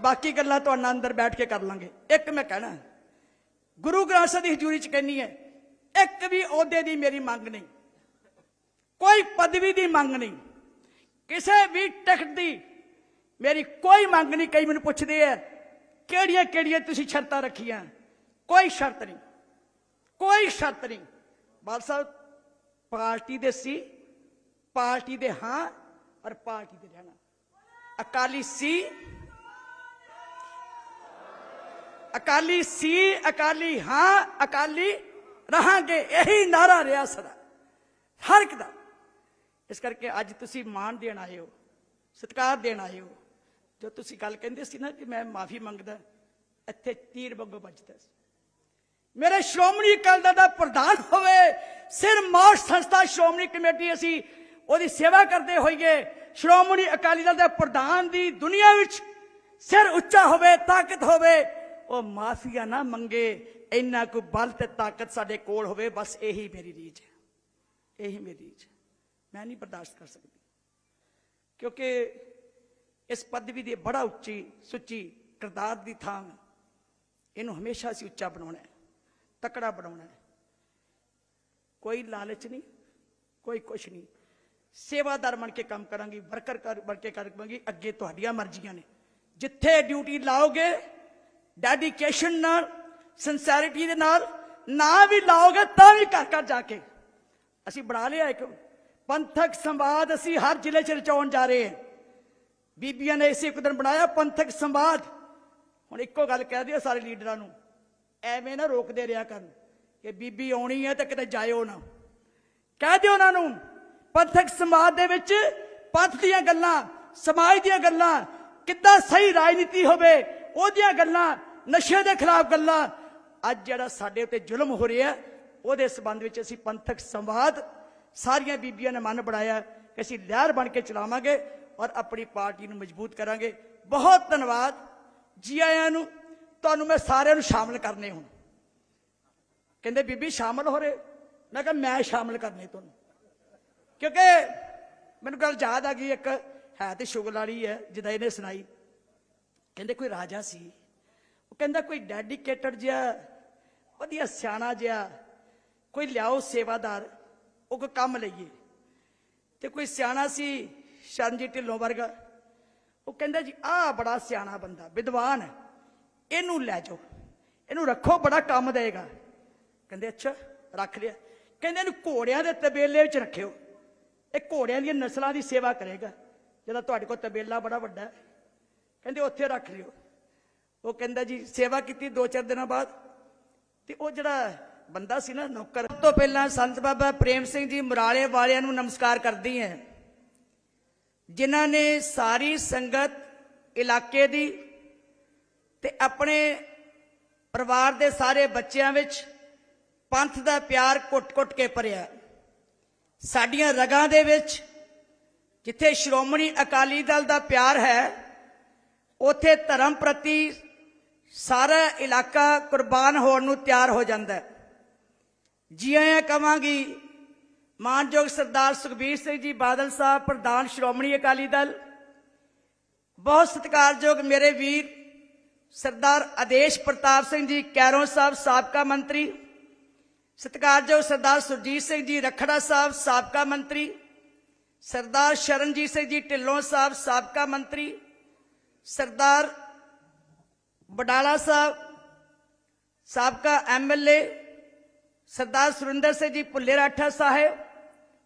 ਬਾਕੀ ਗੱਲਾਂ ਤੁਹਾਡਾ ਅੰਦਰ ਬੈਠ ਕੇ ਕਰ ਲਾਂਗੇ। ਇੱਕ ਮੈਂ ਕਹਿਣਾ ਗੁਰੂ ਗ੍ਰੰਥ ਸਾਹਿਬ ਦੀ ਹਜ਼ੂਰੀ ਚ ਕਹਿੰਨੀ ਹੈ, ਇੱਕ ਵੀ ਅਹੁਦੇ ਦੀ ਮੇਰੀ ਮੰਗ ਨਹੀਂ, ਕੋਈ ਪਦਵੀ ਦੀ ਮੰਗ ਨਹੀਂ, ਕਿਸੇ ਵੀ ਟਿਕਟ ਦੀ ਮੇਰੀ ਕੋਈ ਮੰਗ ਨਹੀਂ। ਕਈ ਮੈਨੂੰ ਪੁੱਛਦੇ ਆ, ਕਿਹੜੀਆਂ ਕਿਹੜੀਆਂ ਤੁਸੀਂ ਸ਼ਰਤਾਂ ਰੱਖੀਆਂ? ਕੋਈ ਸ਼ਰਤ ਨਹੀਂ, ਕੋਈ ਸ਼ਰਤ ਨਹੀਂ। ਬਾਲ ਸਾਹਿਬ, ਪਾਰਟੀ ਦੇ ਸੀ, ਪਾਰਟੀ ਦੇ ਹਾਂ ਔਰ ਪਾਰਟੀ ਦੇ ਰਹਿਣਾ। ਅਕਾਲੀ ਸੀ ਅਕਾਲੀ ਸੀ, ਅਕਾਲੀ ਹਾਂ, ਅਕਾਲੀ ਰਹਾਂਗੇ, ਇਹੀ ਨਾਰਾ ਰਿਹਾ ਸਦਾ ਹਰ ਇੱਕ ਦਾ। ਇਸ ਕਰਕੇ ਅੱਜ ਤੁਸੀਂ ਮਾਣ ਦੇਣ ਆਏ ਹੋ, ਸਤਿਕਾਰ ਦੇਣ ਆਏ ਹੋ। ਜੋ ਤੁਸੀਂ ਗੱਲ ਕਹਿੰਦੇ ਸੀ ਨਾ ਕਿ ਮੈਂ ਮਾਫੀ ਮੰਗਦਾ, ਇੱਥੇ ਤੀਰ ਵਾਂਗੂ ਵੱਜਦਾ ਸੀ। ਮੇਰੇ ਸ਼੍ਰੋਮਣੀ ਅਕਾਲੀ ਦਲ ਦਾ ਪ੍ਰਧਾਨ ਹੋਵੇ, ਸਿਰ ਮਾਰਚ ਸੰਸਥਾ ਸ਼੍ਰੋਮਣੀ ਕਮੇਟੀ ਅਸੀਂ ਉਹਦੀ ਸੇਵਾ ਕਰਦੇ ਹੋਈਏ, ਸ਼੍ਰੋਮਣੀ ਅਕਾਲੀ ਦਲ ਦੇ ਪ੍ਰਧਾਨ ਦੀ ਦੁਨੀਆ ਵਿੱਚ ਸਿਰ ਉੱਚਾ ਹੋਵੇ, ਤਾਕਤ ਹੋਵੇ ਉਹ ਮਾਫੀਆ ਨਾ ਮੰਗੇ, ਇੰਨਾ ਕੋ ਬਲ ਤੇ ਤਾਕਤ ਸਾਡੇ ਕੋਲ ਹੋਵੇ, ਬਸ ਇਹੀ ਮੇਰੀ ਰੀਝ ਹੈ। ਇਹੀ ਮੇਰੀ ਰੀਝ ਹੈ। ਮੈਂ ਨਹੀਂ ਬਰਦਾਸ਼ਤ ਕਰ ਸਕਦੀ। ਕਿਉਂਕਿ ਇਸ ਪਦਵੀ ਦੀ ਬੜਾ ਉੱਚੀ, ਸੁੱਚੀ ਕਿਰਦਾਰ ਦੀ ਥਾਂ ਇਹਨੂੰ ਹਮੇਸ਼ਾ ਅਸੀਂ ਉੱਚਾ ਬਣਾਉਣਾ ਹੈ, ਤਕੜਾ ਬਣਾਉਣਾ ਹੈ। ਕੋਈ ਲਾਲਚ ਨਹੀਂ, ਕੋਈ ਕੁਛ ਨਹੀਂ। ਸੇਵਾਦਾਰ ਬਣ ਕੇ ਕੰਮ ਕਰਾਂਗੀ, ਵਰਕਰ ਕਰ- ਬਣ ਕੇ ਕਰਾਂਗੀ, ਅੱਗੇ ਤੁਹਾਡੀਆਂ ਮਰਜ਼ੀਆਂ ਨੇ। ਜਿੱਥੇ ਡਿਊਟੀ ਲਾਓਗੇ ਡੈਡੀਕੇਸ਼ਨ ਨਾਲ ਸਿੰਸੈਰਿਟੀ ਦੇ ਨਾਲ, ਨਾ ਵੀ ਲਾਓਗੇ ਤਾਂ ਵੀ ਘਰ ਘਰ ਜਾ ਕੇ। ਅਸੀਂ ਬਣਾ ਲਿਆ ਇੱਕ ਪੰਥਕ ਸੰਵਾਦ ਅਸੀਂ ਹਰ ਜ਼ਿਲ੍ਹੇ 'ਚ ਰਚਾਉਣ ਜਾ ਰਹੇ ਹਾਂ। ਬੀਬੀਆਂ ਨੇ ਇਸੇ ਇੱਕ ਦਿਨ ਬਣਾਇਆ ਪੰਥਕ ਸੰਵਾਦ। ਹੁਣ ਇੱਕੋ ਗੱਲ ਕਹਿ ਦਿਓ ਸਾਰੇ ਲੀਡਰਾਂ ਨੂੰ, ਐਵੇਂ ਨਾ ਰੋਕਦੇ ਰਿਹਾ ਕਰਨ ਕਿ ਬੀਬੀ ਆਉਣੀ ਹੈ ਤਾਂ ਕਿਤੇ ਜਾਇਓ ਨਾ। ਕਹਿ ਦਿਓ ਉਹਨਾਂ ਨੂੰ, ਪੰਥਕ ਸੰਵਾਦ ਦੇ ਵਿੱਚ ਪੰਥ ਦੀਆਂ ਗੱਲਾਂ, ਸਮਾਜ ਦੀਆਂ ਗੱਲਾਂ, ਕਿੱਦਾਂ ਸਹੀ ਰਾਜਨੀਤੀ ਹੋਵੇ, ਉਹਦੀਆਂ ਗੱਲਾਂ ਨਸ਼ੇ ਦੇ ਖਿਲਾਫ ਗੱਲਾਂ। ਅੱਜ ਜਿਹੜਾ ਸਾਡੇ ਉੱਤੇ ਜ਼ੁਲਮ ਹੋ ਰਿਹਾ, ਉਹਦੇ ਸਬੰਧ ਵਿੱਚ ਅਸੀਂ ਪੰਥਕ ਸੰਵਾਦ ਸਾਰੀਆਂ ਬੀਬੀਆਂ ਨੇ ਮਨ ਬਣਾਇਆ ਕਿ ਅਸੀਂ ਲਹਿਰ ਬਣ ਕੇ ਚਲਾਵਾਂਗੇ ਔਰ ਆਪਣੀ ਪਾਰਟੀ ਨੂੰ ਮਜ਼ਬੂਤ ਕਰਾਂਗੇ। ਬਹੁਤ ਧੰਨਵਾਦ ਜੀ ਆਇਆਂ ਨੂੰ। ਤੁਹਾਨੂੰ ਮੈਂ ਸਾਰਿਆਂ ਨੂੰ ਸ਼ਾਮਲ ਕਰਨੇ ਹੁਣ। ਕਹਿੰਦੇ, ਬੀਬੀ ਸ਼ਾਮਲ ਹੋ ਰਹੇ? ਮੈਂ ਕਿਹਾ, ਮੈਂ ਸ਼ਾਮਲ ਕਰਨੇ ਤੁਹਾਨੂੰ। ਕਿਉਂਕਿ ਮੈਨੂੰ ਗੱਲ ਯਾਦ ਆ ਗਈ ਇੱਕ, ਹੈ ਤੇ ਸ਼ੁਗਲ ਵਾਲੀ ਹੈ, ਜਿਹਦਾ ਇਹਨੇ ਸੁਣਾਈ। ਕਹਿੰਦੇ, ਕੋਈ ਰਾਜਾ ਸੀ। ਉਹ ਕਹਿੰਦਾ ਕੋਈ ਡੈਡੀਕੇਟਡ ਜਿਹਾ, ਵਧੀਆ ਸਿਆਣਾ ਜਿਹਾ, ਕੋਈ ਲਿਆਓ ਸੇਵਾਦਾਰ, ਉਹ ਕੋਈ ਕੰਮ ਲਈਏ। ਤੇ ਕੋਈ ਸਿਆਣਾ ਸੀ ਸ਼ਰਨਜੀਤ ਢਿੱਲੋਂ ਵਰਗਾ, ਉਹ ਕਹਿੰਦਾ ਜੀ, ਆਹ ਬੜਾ ਸਿਆਣਾ ਬੰਦਾ, ਵਿਦਵਾਨ ਹੈ, ਇਹਨੂੰ ਲੈ ਜਾਓ, ਇਹਨੂੰ ਰੱਖੋ, ਬੜਾ ਕੰਮ ਦੇਗਾ। ਕਹਿੰਦੇ, ਅੱਛਾ, ਰੱਖ ਲਿਆ। ਕਹਿੰਦੇ, ਇਹਨੂੰ ਘੋੜਿਆਂ ਦੇ ਤਬੇਲੇ ਵਿੱਚ ਰੱਖਿਓ, ਇਹ ਘੋੜਿਆਂ ਦੀਆਂ ਨਸਲਾਂ ਦੀ ਸੇਵਾ ਕਰੇਗਾ ਜਿਹਦਾ ਤੁਹਾਡੇ ਕੋਲ ਤਬੇਲਾ ਬੜਾ ਵੱਡਾ ਹੈ। ਕਹਿੰਦੇ, ਉੱਥੇ ਰੱਖ ਲਿਓ। ਉਹ ਕਹਿੰਦਾ ਜੀ, ਸੇਵਾ ਕੀਤੀ ਦੋ ਚਾਰ ਦਿਨਾਂ ਬਾਅਦ। ਤੇ ਉਹ ਜਿਹੜਾ ਬੰਦਾ ਸੀ ਨਾ, ਨੌਕਰ, ਸਭ ਤੋਂ ਪਹਿਲਾਂ ਸੰਤ ਬਾਬਾ ਪ੍ਰੇਮ ਸਿੰਘ ਜੀ ਮੁਰਾਲੇ ਵਾਲਿਆਂ ਨੂੰ ਨਮਸਕਾਰ ਕਰਦੀ ਹੈ। ਜਿਨ੍ਹਾਂ ਨੇ ਸਾਰੀ ਸੰਗਤ ਇਲਾਕੇ ਦੀ ਤੇ ਆਪਣੇ ਪਰਿਵਾਰ ਦੇ ਸਾਰੇ ਬੱਚਿਆਂ ਵਿੱਚ ਪੰਥ ਦਾ ਪਿਆਰ ਕੁੱਟ-ਕੁੱਟ ਕੇ ਭਰਿਆ। ਸਾਡੀਆਂ ਰਗਾਂ ਦੇ ਵਿੱਚ ਜਿੱਥੇ ਸ਼੍ਰੋਮਣੀ ਅਕਾਲੀ ਦਲ ਦਾ ਪਿਆਰ ਹੈ, ਉਥੇ ਧਰਮ ਪ੍ਰਤੀ ਸਾਰਾ ਇਲਾਕਾ ਕੁਰਬਾਨ ਹੋਣ ਨੂੰ ਤਿਆਰ ਹੋ ਜਾਂਦਾ ਹੈ। ਜੀ ਆਇਆਂ ਕਵਾਂਗੀ ਮਾਨਯੋਗ ਸਰਦਾਰ ਸੁਖਬੀਰ ਸਿੰਘ ਜੀ ਬਾਦਲ ਸਾਹਿਬ, ਪ੍ਰਧਾਨ ਸ਼੍ਰੋਮਣੀ ਅਕਾਲੀ ਦਲ, ਬਹੁਤ ਸਤਿਕਾਰਯੋਗ ਮੇਰੇ ਵੀਰ ਸਰਦਾਰ ਆਦੇਸ਼ ਪ੍ਰਤਾਪ ਸਿੰਘ ਜੀ, ਕੈਰੋਂ ਸਾਹਿਬ, ਸਾਬਕਾ ਮੰਤਰੀ, ਸਤਿਕਾਰਯੋਗ ਸਰਦਾਰ ਸੁਰਜੀਤ ਸਿੰਘ ਜੀ, ਰਖੜਾ ਸਾਹਿਬ, ਸਾਬਕਾ ਮੰਤਰੀ, ਸਰਦਾਰ ਸ਼ਰਨਜੀਤ ਸਿੰਘ ਜੀ, ਢਿੱਲੋਂ ਸਾਹਿਬ, ਸਾਬਕਾ ਮੰਤਰੀ, ਸਰਦਾਰ ਬਡਾਲਾ ਸਾਹਿਬ ਸਾਬਕਾ ਐਮਐਲਏ ਸਰਦਾਰ ਸੁਰਿੰਦਰ ਸਿੰਘ ਜੀ ਭੁੱਲੇ ਰਾਠਾ ਸਾਹਿਬ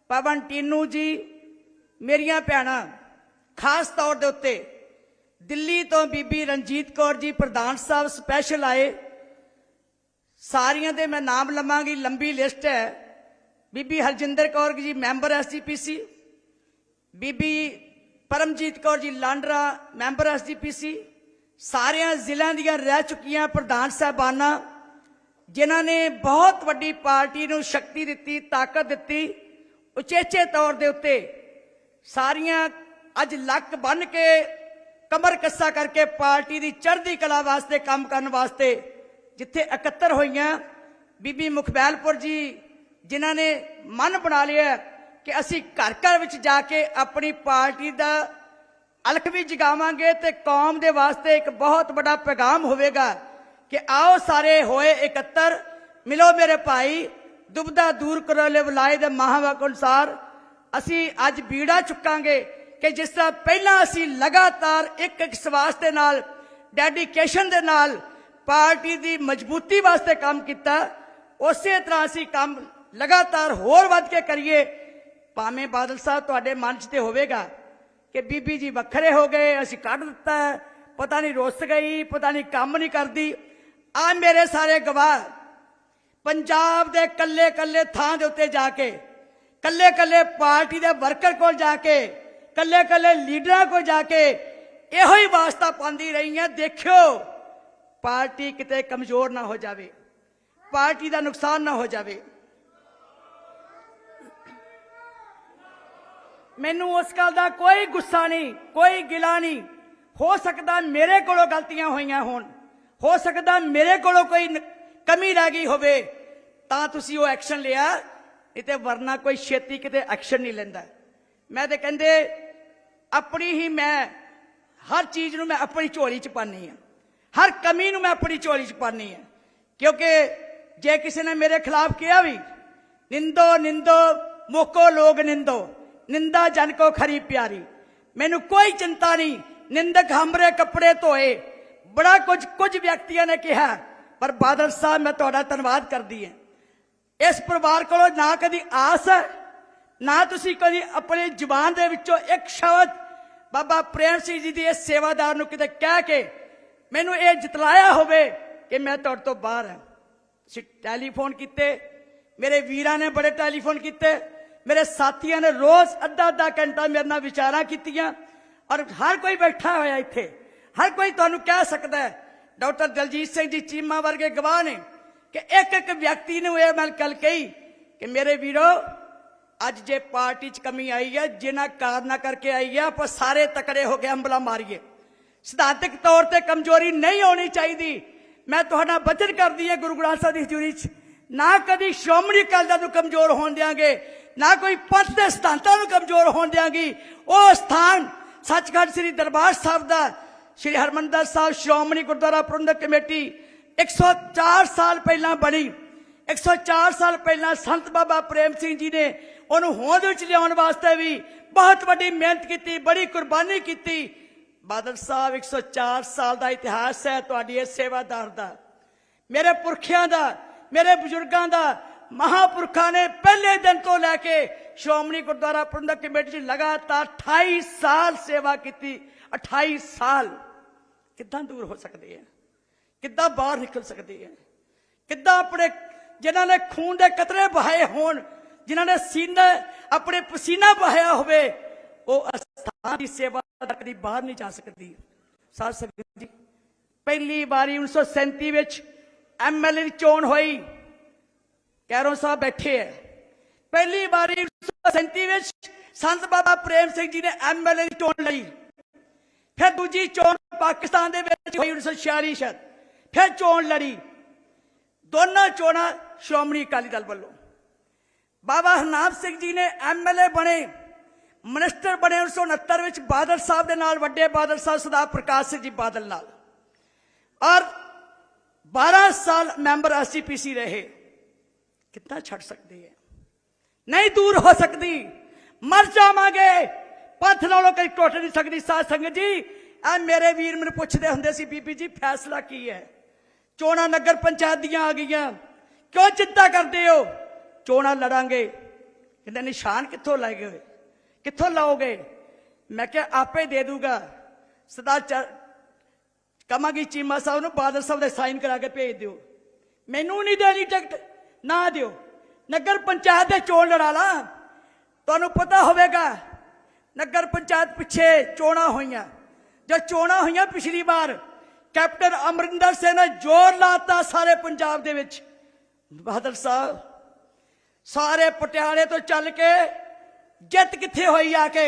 ਪਵਨ ਟੀਨੂ ਜੀ ਮੇਰੀਆਂ ਭੈਣਾਂ ਖਾਸ ਤੌਰ ਦੇ ਉੱਤੇ ਦਿੱਲੀ ਤੋਂ ਬੀਬੀ ਰਣਜੀਤ ਕੌਰ ਜੀ ਪ੍ਰਧਾਨ ਸਾਹਿਬ ਸਪੈਸ਼ਲ ਆਏ ਸਾਰੀਆਂ ਦੇ ਮੈਂ ਨਾਮ ਲਵਾਂਗੀ ਲੰਬੀ ਲਿਸਟ ਹੈ ਬੀਬੀ ਹਰਜਿੰਦਰ ਕੌਰ ਜੀ ਮੈਂਬਰ ਐਸਜੀਪੀਸੀ ਬੀਬੀ ਪਰਮਜੀਤ ਕੌਰ ਜੀ ਲਾਂਡਰਾ ਮੈਂਬਰ ਐਸਜੀਪੀਸੀ ਸਾਰਿਆਂ ਜ਼ਿਲ੍ਹਿਆਂ ਦੀਆਂ ਰਹਿ ਚੁੱਕੀਆਂ ਪ੍ਰਧਾਨ ਸਾਹਿਬਾਨਾਂ, ਜਿਨ੍ਹਾਂ ਨੇ ਬਹੁਤ ਵੱਡੀ ਪਾਰਟੀ ਨੂੰ ਸ਼ਕਤੀ ਦਿੱਤੀ, ਤਾਕਤ ਦਿੱਤੀ, ਉਚੇਚੇ ਤੌਰ ਦੇ ਉੱਤੇ ਸਾਰੀਆਂ ਅੱਜ ਲੱਕ ਬੰਨ ਕੇ ਕਮਰ ਕੱਸਾ ਕਰਕੇ ਪਾਰਟੀ ਦੀ ਚੜ੍ਹਦੀ ਕਲਾ ਵਾਸਤੇ, ਕੰਮ ਕਰਨ ਵਾਸਤੇ ਜਿੱਥੇ ਇਕੱਤਰ ਹੋਈਆਂ, ਬੀਬੀ ਮੁਖਬੈਲਪੁਰ ਜੀ, ਜਿਨ੍ਹਾਂ ਨੇ ਮਨ ਬਣਾ ਲਿਆ ਕਿ ਅਸੀਂ ਘਰ ਘਰ ਵਿੱਚ ਜਾ ਕੇ ਆਪਣੀ ਪਾਰਟੀ ਦਾ ਅਲਖ ਵੀ ਜਗਾਵਾਂਗੇ ਤੇ ਕੌਮ ਦੇ ਵਾਸਤੇ ਇੱਕ ਬਹੁਤ ਵੱਡਾ ਪੈਗਾਮ ਹੋਵੇਗਾ ਕਿ ਆਓ ਸਾਰੇ ਹੋਏ ਇਕੱਤਰ, ਮਿਲੋ ਮੇਰੇ ਭਾਈ, ਦੁਬਦਾ ਦੂਰ ਕਰੋ ਲੈ ਬੁਲਾਏ ਦੇ ਮਹਾਵਾਕ ਅਨੁਸਾਰ, ਅਸੀਂ ਅੱਜ ਬੀੜਾ ਚੁੱਕਾਂਗੇ ਕਿ ਜਿਸ ਤਰ੍ਹਾਂ ਪਹਿਲਾਂ ਅਸੀਂ ਲਗਾਤਾਰ ਇੱਕ ਇੱਕ ਸਵਾਸ ਦੇ ਨਾਲ, ਡੈਡੀਕੇਸ਼ਨ ਦੇ ਨਾਲ ਪਾਰਟੀ ਦੀ ਮਜ਼ਬੂਤੀ ਵਾਸਤੇ ਕੰਮ ਕੀਤਾ, ਉਸੇ ਤਰ੍ਹਾਂ ਅਸੀਂ ਕੰਮ ਲਗਾਤਾਰ ਹੋਰ ਵੱਧ ਕੇ ਕਰੀਏ, ਭਾਵੇਂ ਬਾਦਲ ਸਾਹਿਬ ਤੁਹਾਡੇ ਮਨ 'ਚ ਤੇ ਹੋਵੇਗਾ। ਕਿ ਬੀਬੀ ਜੀ ਵੱਖਰੇ ਹੋ ਗਏ, ਅਸੀਂ ਕੱਢ ਦਿੱਤਾ ਪਤਾ ਨਹੀਂ ਰੁੱਸ ਗਈ, ਪਤਾ ਨਹੀਂ ਕੰਮ ਨਹੀਂ ਕਰਦੀ। ਆ ਮੇਰੇ ਸਾਰੇ ਗਵਾਹ, ਪੰਜਾਬ ਦੇ ਕੱਲੇ ਕੱਲੇ ਥਾਂ ਦੇ ਉੱਤੇ ਜਾ ਕੇ, ਕੱਲੇ ਕੱਲੇ ਪਾਰਟੀ ਦੇ ਵਰਕਰ ਕੋਲ ਜਾ ਕੇ, ਕੱਲੇ ਕੱਲੇ ਲੀਡਰਾਂ ਕੋਲ ਜਾ ਕੇ ਇਹੋ ਹੀ ਵਾਸਤਾ ਪਾਉਂਦੀ ਰਹੀ ਹੈ। ਦੇਖਿਓ, ਪਾਰਟੀ ਕਿਤੇ ਕਮਜ਼ੋਰ ਨਾ ਹੋ ਜਾਵੇ, ਪਾਰਟੀ ਦਾ ਨੁਕਸਾਨ ਨਾ ਹੋ ਜਾਵੇ। ਮੈਨੂੰ ਉਸ ਗੱਲ ਦਾ ਕੋਈ ਗੁੱਸਾ ਨਹੀਂ, ਕੋਈ ਗਿਲਾ ਨਹੀਂ। ਹੋ ਸਕਦਾ ਮੇਰੇ ਕੋਲੋਂ ਗਲਤੀਆਂ ਹੋਈਆਂ ਹੋਣ। ਹੋ ਸਕਦਾ ਮੇਰੇ ਕੋਲੋਂ ਕੋਈ ਕਮੀ ਰਹਿ ਗਈ ਹੋਵੇ। ਤਾਂ ਤੁਸੀਂ ਉਹ ਐਕਸ਼ਨ ਲਿਆ, ਨਹੀਂ ਤੇ ਵਰਨਾ ਕੋਈ ਛੇਤੀ ਕਿਤੇ ਐਕਸ਼ਨ ਨਹੀਂ ਲੈਂਦਾ। ਮੈਂ ਤੇ ਕਹਿੰਦੇ, ਆਪਣੀ ਹੀ ਮੈਂ, ਹਰ ਚੀਜ਼ ਨੂੰ ਮੈਂ ਆਪਣੀ ਝੋਲੀ 'ਚ ਪਾਣੀ ਆ ਹਰ ਕਮੀ ਨੂੰ ਮੈਂ ਆਪਣੀ ਝੋਲੀ 'ਚ ਪਾਣੀ ਆ ਕਿਉਂਕਿ ਜੇ ਕਿਸੇ ਨੇ ਮੇਰੇ ਖਿਲਾਫ ਕਿਹਾ ਵੀ, ਨਿੰਦੋ ਨਿੰਦੋ, ਮੋਕੋ ਲੋਗ ਨਿੰਦੋ। ਨਿੰਦਾ ਜਨ ਕੋ ਖਰੀ ਪਿਆਰੀ। ਮੈਨੂੰ ਕੋਈ ਚਿੰਤਾ ਨਹੀਂ, ਨਿੰਦਕ ਹਮਰੇ ਕੱਪੜੇ ਧੋਏ। ਬੜਾ ਕੁਝ ਕੁਝ ਵਿਅਕਤੀਆਂ ਨੇ ਕਿਹਾ, ਪਰ ਬਾਦਲ ਸਾਹਿਬ, ਮੈਂ ਤੁਹਾਡਾ ਧੰਨਵਾਦ ਕਰਦੀ ਹਾਂ। ਇਸ ਪਰਿਵਾਰ ਕੋਲੋਂ ਨਾ ਕਦੀ ਆਸ ਹੈ, ਨਾ ਤੁਸੀਂ ਕਦੀ ਆਪਣੀ ਜ਼ੁਬਾਨ ਦੇ ਵਿੱਚੋਂ ਇੱਕ ਸ਼ਬਦ। ਬਾਬਾ ਪ੍ਰੇਮ ਸਿੰਘ ਜੀ ਦੀ ਇਸ ਸੇਵਾਦਾਰ ਨੂੰ ਕਿਤੇ ਕਹਿ ਕੇ ਮੈਨੂੰ ਇਹ ਜਿਤਲਾਇਆ ਹੋਵੇ ਕਿ ਮੈਂ ਤੁਹਾਡੇ ਤੋਂ ਬਾਹਰ ਹਾਂ। ਤੁਸੀਂ ਟੈਲੀਫੋਨ ਕੀਤੇ, ਮੇਰੇ ਵੀਰਾਂ ਨੇ ਬੜੇ ਟੈਲੀਫੋਨ ਕੀਤੇ ਮੇਰੇ ਸਾਥੀਆਂ ਨੇ ਰੋਜ਼ ਅੱਧਾ ਅੱਧਾ ਘੰਟਾ ਮੇਰੇ ਨਾਲ ਵਿਚਾਰਾਂ ਕੀਤੀਆਂ ਔਰ ਹਰ ਕੋਈ ਬੈਠਾ ਹੋਇਆ ਇੱਥੇ। ਹਰ ਕੋਈ ਤੁਹਾਨੂੰ ਕਹਿ ਸਕਦਾ ਹੈ, ਡਾਕਟਰ ਦਲਜੀਤ ਸਿੰਘ ਜੀ ਚੀਮਾ ਵਰਗੇ ਗਵਾਹ ਨੇ ਕਿ ਇੱਕ ਇੱਕ ਵਿਅਕਤੀ ਨੂੰ ਇਹ ਮੈਂ ਕੱਲ ਕਹੀ ਕਿ ਮੇਰੇ ਵੀਰੋ, ਅੱਜ ਜੇ ਪਾਰਟੀ 'ਚ ਕਮੀ ਆਈ ਹੈ, ਜਿਨ੍ਹਾਂ ਕਾਰਨਾਂ ਕਰਕੇ ਆਈ ਹੈ, ਆਪਾਂ ਸਾਰੇ ਤਕੜੇ ਹੋ ਕੇ ਅੰਬਲਾ ਮਾਰੀਏ। ਸਿਧਾਂਤਕ ਤੌਰ ਤੇ ਕਮਜ਼ੋਰੀ ਨਹੀਂ ਹੋਣੀ ਚਾਹੀਦੀ। ਮੈਂ ਤੁਹਾਡਾ ਬਚਨ ਕਰਦੀ ਹਾਂ ਗੁਰੂ ਗ੍ਰੰਥ ਸਾਹਿਬ ਦੀ ਹਜ਼ੂਰੀ 'ਚ। ਨਾ ਕਦੀ ਸ਼੍ਰੋਮਣੀ ਅਕਾਲੀ ਦਲ ਨੂੰ ਕਮਜ਼ੋਰ ਹੋਣ ਦਿਆਂਗੇ ਨਾ ਕੋਈ ਪੰਥ ਦੇ ਸਿਧਾਂਤਾਂ ਨੂੰ ਕਮਜ਼ੋਰ ਹੋਣ ਦਿਆਂਗੀ। ਉਹ ਸਥਾਨ ਸੱਚਖੰਡ ਸ੍ਰੀ ਦਰਬਾਰ ਸਾਹਿਬ ਦਾ, ਸ੍ਰੀ ਹਰਮੰਦਰ ਸਾਹਿਬ, ਸ਼੍ਰੋਮਣੀ ਗੁਰਦੁਆਰਾ ਪ੍ਰਬੰਧਕ ਕਮੇਟੀ 104 ਸਾਲ ਪਹਿਲਾਂ ਬਣੀ। 104 ਸਾਲ ਪਹਿਲਾਂ ਸੰਤ ਬਾਬਾ ਪ੍ਰੇਮ ਸਿੰਘ ਜੀ ਨੇ ਉਹਨੂੰ ਹੋਂਦ ਵਿੱਚ ਲਿਆਉਣ ਵਾਸਤੇ ਵੀ ਬਹੁਤ ਵੱਡੀ ਮਿਹਨਤ ਕੀਤੀ, ਬੜੀ ਕੁਰਬਾਨੀ ਕੀਤੀ। ਬਾਦਲ ਸਾਹਿਬ 104 ਸਾਲ ਦਾ ਇਤਿਹਾਸ ਹੈ ਤੁਹਾਡੀ ਇਸ ਸੇਵਾਦਾਰ ਦਾ। ਮੇਰੇ ਪੁਰਖਿਆਂ ਦਾ, ਮੇਰੇ ਬਜ਼ੁਰਗਾਂ ਦਾ ਮਹਾਪੁਰਖਾਂ ਨੇ ਪਹਿਲੇ ਦਿਨ ਤੋਂ ਲੈ ਕੇ ਸ਼੍ਰੋਮਣੀ ਗੁਰਦੁਆਰਾ ਪ੍ਰਬੰਧਕ ਕਮੇਟੀ 'ਚ ਲਗਾਤਾਰ 28 ਸਾਲ ਸੇਵਾ ਕੀਤੀ। 28 ਸਾਲ। ਕਿੱਦਾਂ ਦੂਰ ਹੋ ਸਕਦੇ ਆ? ਕਿੱਦਾਂ ਬਾਹਰ ਨਿਕਲ ਸਕਦੇ ਆ? ਕਿੱਦਾਂ ਆਪਣੇ ਜਿਨ੍ਹਾਂ ਨੇ ਖੂਨ ਦੇ ਕਤਰੇ ਬਹਾਏ ਹੋਣ, ਜਿਨ੍ਹਾਂ ਨੇ ਸੀਨਾ ਆਪਣੇ ਪਸੀਨਾ ਬਹਾਇਆ ਹੋਵੇ, ਉਹ ਅਸਥਾਨ ਦੀ ਸੇਵਾ ਤੱਕ ਦੀ ਬਾਹਰ ਨਹੀਂ ਜਾ ਸਕਦੀ। ਸਾਧ ਸੰਗਤ ਜੀ, ਪਹਿਲੀ ਵਾਰੀ 1937 ਵਿੱਚ ਐਮਐਲਏ ਦੀ ਚੋਣ ਹੋਈ। ਕੈਰੋ ਸਾਹਿਬ ਬੈਠੇ ਹੈ। ਪਹਿਲੀ ਵਾਰੀ 1937 ਵਿੱਚ ਸੰਤ ਬਾਬਾ ਪ੍ਰੇਮ ਸਿੰਘ ਜੀ ਨੇ ਐਮਐਲਏ ਦੀ ਚੋਣ ਲਈ। ਫਿਰ ਦੂਜੀ ਚੋਣ ਪਾਕਿਸਤਾਨ ਦੇ ਵਿੱਚ ਹੋਈ 1946 ਸ਼ਾਇਦ। ਫਿਰ ਚੋਣ ਲੜੀ। ਦੋਨਾਂ ਚੋਣਾਂ ਸ਼੍ਰੋਮਣੀ ਅਕਾਲੀ ਦਲ ਵੱਲੋਂ। ਬਾਬਾ ਹਰਨਾਮ ਸਿੰਘ ਜੀ ਨੇ ਐਮਐਲਏ ਬਣੇ, ਮਿਨਿਸਟਰ ਬਣੇ 1969 ਵਿੱਚ ਬਾਦਲ ਸਾਹਿਬ ਦੇ ਨਾਲ, ਵੱਡੇ ਬਾਦਲ ਸਾਹਿਬ ਸਰਦਾਰ ਪ੍ਰਕਾਸ਼ ਸਿੰਘ ਜੀ ਬਾਦਲ ਨਾਲ। ਔਰ 12 ਸਾਲ ਮੈਂਬਰ ਐਸਜੀਪੀਸੀ ਰਹੇ। ਕਿੱਦਾਂ ਛੱਡ ਸਕਦੇ ਹੈ ਨਹੀਂ ਦੂਰ ਹੋ ਸਕਦੀ। ਮਰ ਜਾਵਾਂਗੇ। ਪੰਥ ਨਾਲੋਂ ਕਈ ਟੁੱਟ ਨਹੀਂ ਸਕਦੀ। ਸਾਧ ਸੰਗਤ ਜੀ, ਆ ਮੇਰੇ ਵੀਰ ਮੈਨੂੰ ਪੁੱਛਦੇ ਹੁੰਦੇ ਸੀ, ਬੀਬੀ ਜੀ, ਫੈਸਲਾ ਕੀ ਹੈ? ਚੋਣਾਂ ਨਗਰ ਪੰਚਾਇਤ ਦੀਆਂ ਆ ਗਈਆਂ। ਕਿਉਂ ਚਿੰਤਾ ਕਰਦੇ ਹੋ? ਚੋਣਾਂ ਲੜਾਂਗੇ। ਕਹਿੰਦੇ, ਨਿਸ਼ਾਨ ਕਿੱਥੋਂ ਲਾਏਗੇ ਗਏ? ਕਿੱਥੋਂ ਲਾਓਗੇ? ਮੈਂ ਕਿਹਾ, ਆਪੇ ਦੇ ਦੂਗਾ। ਸਦਾ ਕਮਾਂਗੀ ਚੀਮਾ ਸਾਹਿਬ ਨੂੰ, ਬਾਦਲ ਸਾਹਿਬ ਦੇ ਸਾਈਨ ਕਰਾ ਕੇ ਭੇਜ ਦਿਓ। ਮੈਨੂੰ ਨਹੀਂ ਦੇਣੀ ਟਿਕਟ। ਨਾ ਦਿਓ। ਨਗਰ ਪੰਚਾਇਤ ਦੇ ਚੋਣ ਲੜਾ ਲਾ। ਤੁਹਾਨੂੰ ਪਤਾ ਹੋਵੇਗਾ, ਨਗਰ ਪੰਚਾਇਤ ਪਿੱਛੇ ਚੋਣਾਂ ਹੋਈਆਂ। ਜਦ ਚੋਣਾਂ ਹੋਈਆਂ ਪਿਛਲੀ ਵਾਰ, ਕੈਪਟਨ ਅਮਰਿੰਦਰ ਸਿੰਘ ਨੇ ਜ਼ੋਰ ਲਾਤਾ ਸਾਰੇ ਪੰਜਾਬ ਦੇ ਵਿੱਚ। ਬਾਦਲ ਸਾਹਿਬ, ਸਾਰੇ ਪਟਿਆਲੇ ਤੋਂ ਚੱਲ ਕੇ ਜਿੱਤ ਕਿੱਥੇ ਹੋਈ ਆ ਕੇ?